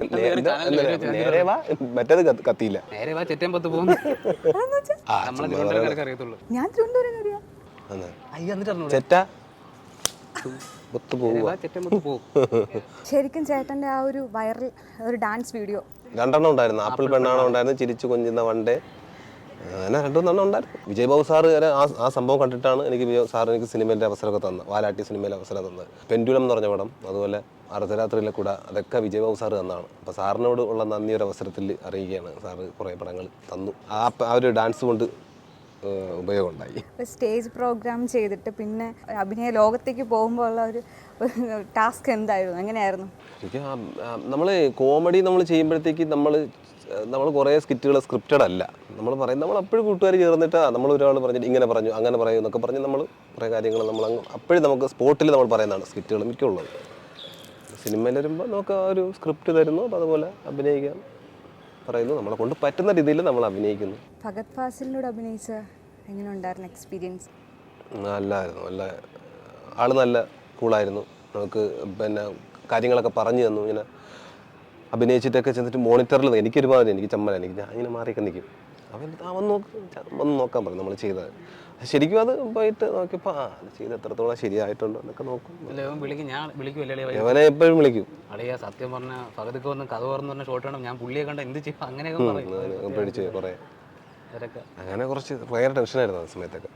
നേരെ വാ. മറ്റേത് കത്ത് കത്തിയില്ല. നേരെ വാ പോകുന്നു ആ നമ്മളെ തിരുവനന്തപുരക്കാർക്ക് അറിയത്തുള്ളൂ. ഞാൻ തിരുവനന്തപുരം അറിയാം. അന്ന് അയ്യ എന്നിട്ട് അറിഞ്ഞൂടെ? ചെറ്റ? ഒത്തു നേരെ പോവുക വാ പോകും. ശരിക്കും ചേട്ടന്റെ ആ ഒരു വൈറൽ ഒരു ഡാൻസ് വീഡിയോ. രണ്ടെണ്ണം ഉണ്ടായിരുന്നു. ആപ്പിൾ പെണ്ണാണോ ഉണ്ടായിരുന്നു ചിരിച്ചു കൊഞ്ചുന്ന വണ്ടേ. അങ്ങനെ രണ്ടും നല്ല ഉണ്ടായിരുന്നു. വിജയ് ബാബു സാറ് വരെ ആ ആ സംഭവം കണ്ടിട്ടാണ് എനിക്ക് വിജയ സാർ എനിക്ക് സിനിമേന്റെ അവസരമൊക്കെ തന്നത്. വാലാട്ടി സിനിമയിലെ അവസരം തന്നത്. പെൻഡുലം എന്ന് പറഞ്ഞ പടം അതുപോലെ അർദ്ധരാത്രിയിലെ കൂടെ അതൊക്കെ വിജയ് ബാബു സാറ് തന്നാണ്. അപ്പോൾ സാറിനോട് ഉള്ള നന്ദി ഒരു അവസരത്തിൽ അറിയുകയാണ് സാറ് കുറേ പടങ്ങൾ തന്നു. ആ ആ ഒരു ഡാൻസ് കൊണ്ട് ഉപയോഗമുണ്ടായി. സ്റ്റേജ് പ്രോഗ്രാം ചെയ്തിട്ട് പിന്നെ അഭിനയ ലോകത്തേക്ക് പോകുമ്പോൾ ഉള്ള ഒരു ടാസ്ക് എന്തായിരുന്നു? എങ്ങനെയായിരുന്നു? ശരിക്കും നമ്മൾ കോമഡി നമ്മൾ ചെയ്യുമ്പോഴത്തേക്ക് നമ്മൾ നമ്മൾ കുറേ സ്കിറ്റുകൾ സ്ക്രിപ്റ്റഡ് അല്ല. നമ്മൾ പറയും നമ്മൾ അപ്പോഴും കൂട്ടുകാർ ചേർന്നിട്ട് നമ്മൾ ഒരാൾ പറഞ്ഞിട്ട് ഇങ്ങനെ പറഞ്ഞു അങ്ങനെ പറയും എന്നൊക്കെ പറഞ്ഞ് നമ്മൾ കുറേ കാര്യങ്ങൾ നമ്മൾ അപ്പോഴും നമുക്ക് സ്പോട്ടിൽ നമ്മൾ പറയുന്നതാണ് സ്കിറ്റുകൾ മിക്കുള്ളത് സിനിമയിൽ വരുമ്പോൾ നമുക്ക് ആ ഒരു സ്ക്രിപ്റ്റ് തരുന്നു അപ്പോൾ അതുപോലെ അഭിനയിക്കാൻ പറയുന്നു. നമ്മളെ കൊണ്ട് പറ്റുന്ന രീതിയിൽ നമ്മൾ അഭിനയിക്കുന്നു. ഭഗത് ഫാസിലിനോട് അഭിനയിച്ച എങ്ങനെ ഉണ്ടായിരുന്നു എക്സ്പീരിയൻസ് നല്ലായിരുന്നു. നല്ല ആൾ നല്ല കൂളായിരുന്നു നമുക്ക് പിന്നെ കാര്യങ്ങളൊക്കെ പറഞ്ഞു തന്നു. ഇങ്ങനെ അഭിനയിച്ചിട്ടൊക്കെ ചെന്നിട്ട് മോണിറ്ററിൽ എനിക്കൊരുപാട് എനിക്ക് ചമ്മല. എനിക്ക് ഞാൻ ഇങ്ങനെ മാറിയൊക്കെ നിൽക്കും അവൻ അവൻ നോക്ക്. വന്ന് നോക്കാൻ പറഞ്ഞു നമ്മൾ ചെയ്തത്. ശരിക്കും അത് പോയിട്ട് നോക്കിയപ്പോൾ ആ അത് ചെയ്ത് എത്രത്തോളം ശരിയായിട്ടുണ്ടോ എന്നൊക്കെ നോക്കും. വിളിക്കും. ഞാൻ അവനെ എപ്പോഴും വിളിക്കും. അളിയ സത്യം പറഞ്ഞ പകുതിക്ക് വന്ന് കഥ പറഞ്ഞു പറഞ്ഞ ഷോട്ട് വേണം ഞാൻ പുള്ളിയെ കണ്ട എന്ത് ചെയ്യും? അങ്ങനെയൊക്കെ പേടിച്ച് കുറേ. അങ്ങനെ കുറച്ച് ഭയങ്കര ടെൻഷനായിരുന്നു ആ സമയത്തൊക്കെ.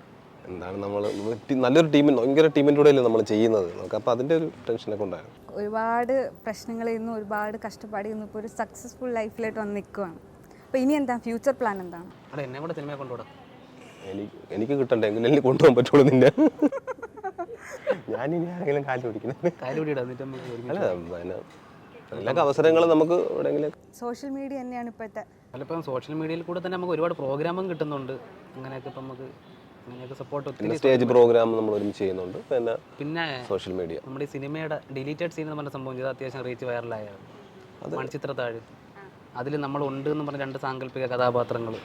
എന്താണ് നമ്മൾ നല്ലൊരു ടീമിന് ഭയങ്കര ടീമിന്റെ കൂടെയല്ലേ നമ്മൾ ചെയ്യുന്നത്. നമുക്ക് അപ്പോൾ അതിന്റെ ഒരു ടെൻഷനൊക്കെ ഉണ്ടായിരുന്നു. ഒരുപാട് പ്രശ്നങ്ങളിൽ നിന്ന് ഒരുപാട് കഷ്ടപ്പാടിൽ നിന്ന് ഇപ്പോൾ ഒരു സക്സസ്ഫുൾ ലൈഫിലായിട്ട് വന്ന് നിൽക്കുകയാണ് അപ്പോൾ ഇനി എന്താ? ഫ്യൂച്ചർ പ്ലാൻ എന്താണ്? അവിടെ എന്നെ കൂടെ സിനിമയെ കൊണ്ടുവിടാം എനിക്ക് എനിക്ക് കിട്ടണ്ടേ? എങ്കിലും കൊണ്ടുപോകാൻ പറ്റുള്ളൂ നിന്നെ. ഞാനിനി ആരെങ്കിലും കാൽ പിടിക്കുന്നത് അല്ല പിന്നെ എല്ലാ അവസരങ്ങളും നമുക്ക് എവിടെയെങ്കിലും സോഷ്യൽ മീഡിയ തന്നെയാണ് ഇപ്പോഴത്തെ. പലപ്പോഴും സോഷ്യൽ മീഡിയയിൽ കൂടെ തന്നെ നമുക്ക് ഒരുപാട് പ്രോഗ്രാമും കിട്ടുന്നുണ്ട്. അങ്ങനെയൊക്കെ ഇപ്പം നമുക്ക് സപ്പോർട്ട് ഒത്തിരി സ്റ്റേജ് പ്രോഗ്രാം നമ്മൾ ഒരുമിച്ച് ചെയ്യുന്നുണ്ട്. പിന്നെ പിന്നെ സോഷ്യൽ മീഡിയ നമ്മുടെ ഈ സിനിമയുടെ ഡിലീറ്റഡ് സീൻ എന്ന് പറഞ്ഞ സംഭവം ചെയ്ത് അത്യാവശ്യം റീച്ച് വൈറലായ താഴെ. അതിൽ നമ്മൾ ഉണ്ട് എന്ന് പറഞ്ഞ രണ്ട് സാങ്കല്പിക കഥാപാത്രങ്ങൾ.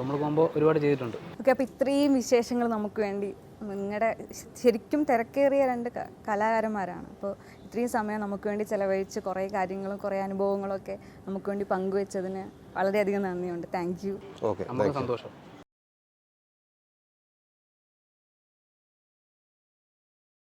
നമ്മൾ പോകുമ്പോൾ ഒരുപാട് ചെയ്തിട്ടുണ്ട്. ഓക്കെ അപ്പോൾ ഇത്രയും വിശേഷങ്ങൾ നമുക്ക് വേണ്ടി നിങ്ങളുടെ ശരിക്കും തിരക്കേറിയ രണ്ട് കലാകാരന്മാരാണ്. അപ്പോൾ ഇത്രയും സമയം നമുക്ക് വേണ്ടി ചിലവഴിച്ച് കുറേ കാര്യങ്ങളും കുറേ അനുഭവങ്ങളൊക്കെ നമുക്ക് വേണ്ടി പങ്കുവെച്ചതിന് വളരെയധികം നന്ദിയുണ്ട്. Thank you. ഓക്കെ നമുക്ക് സന്തോഷം.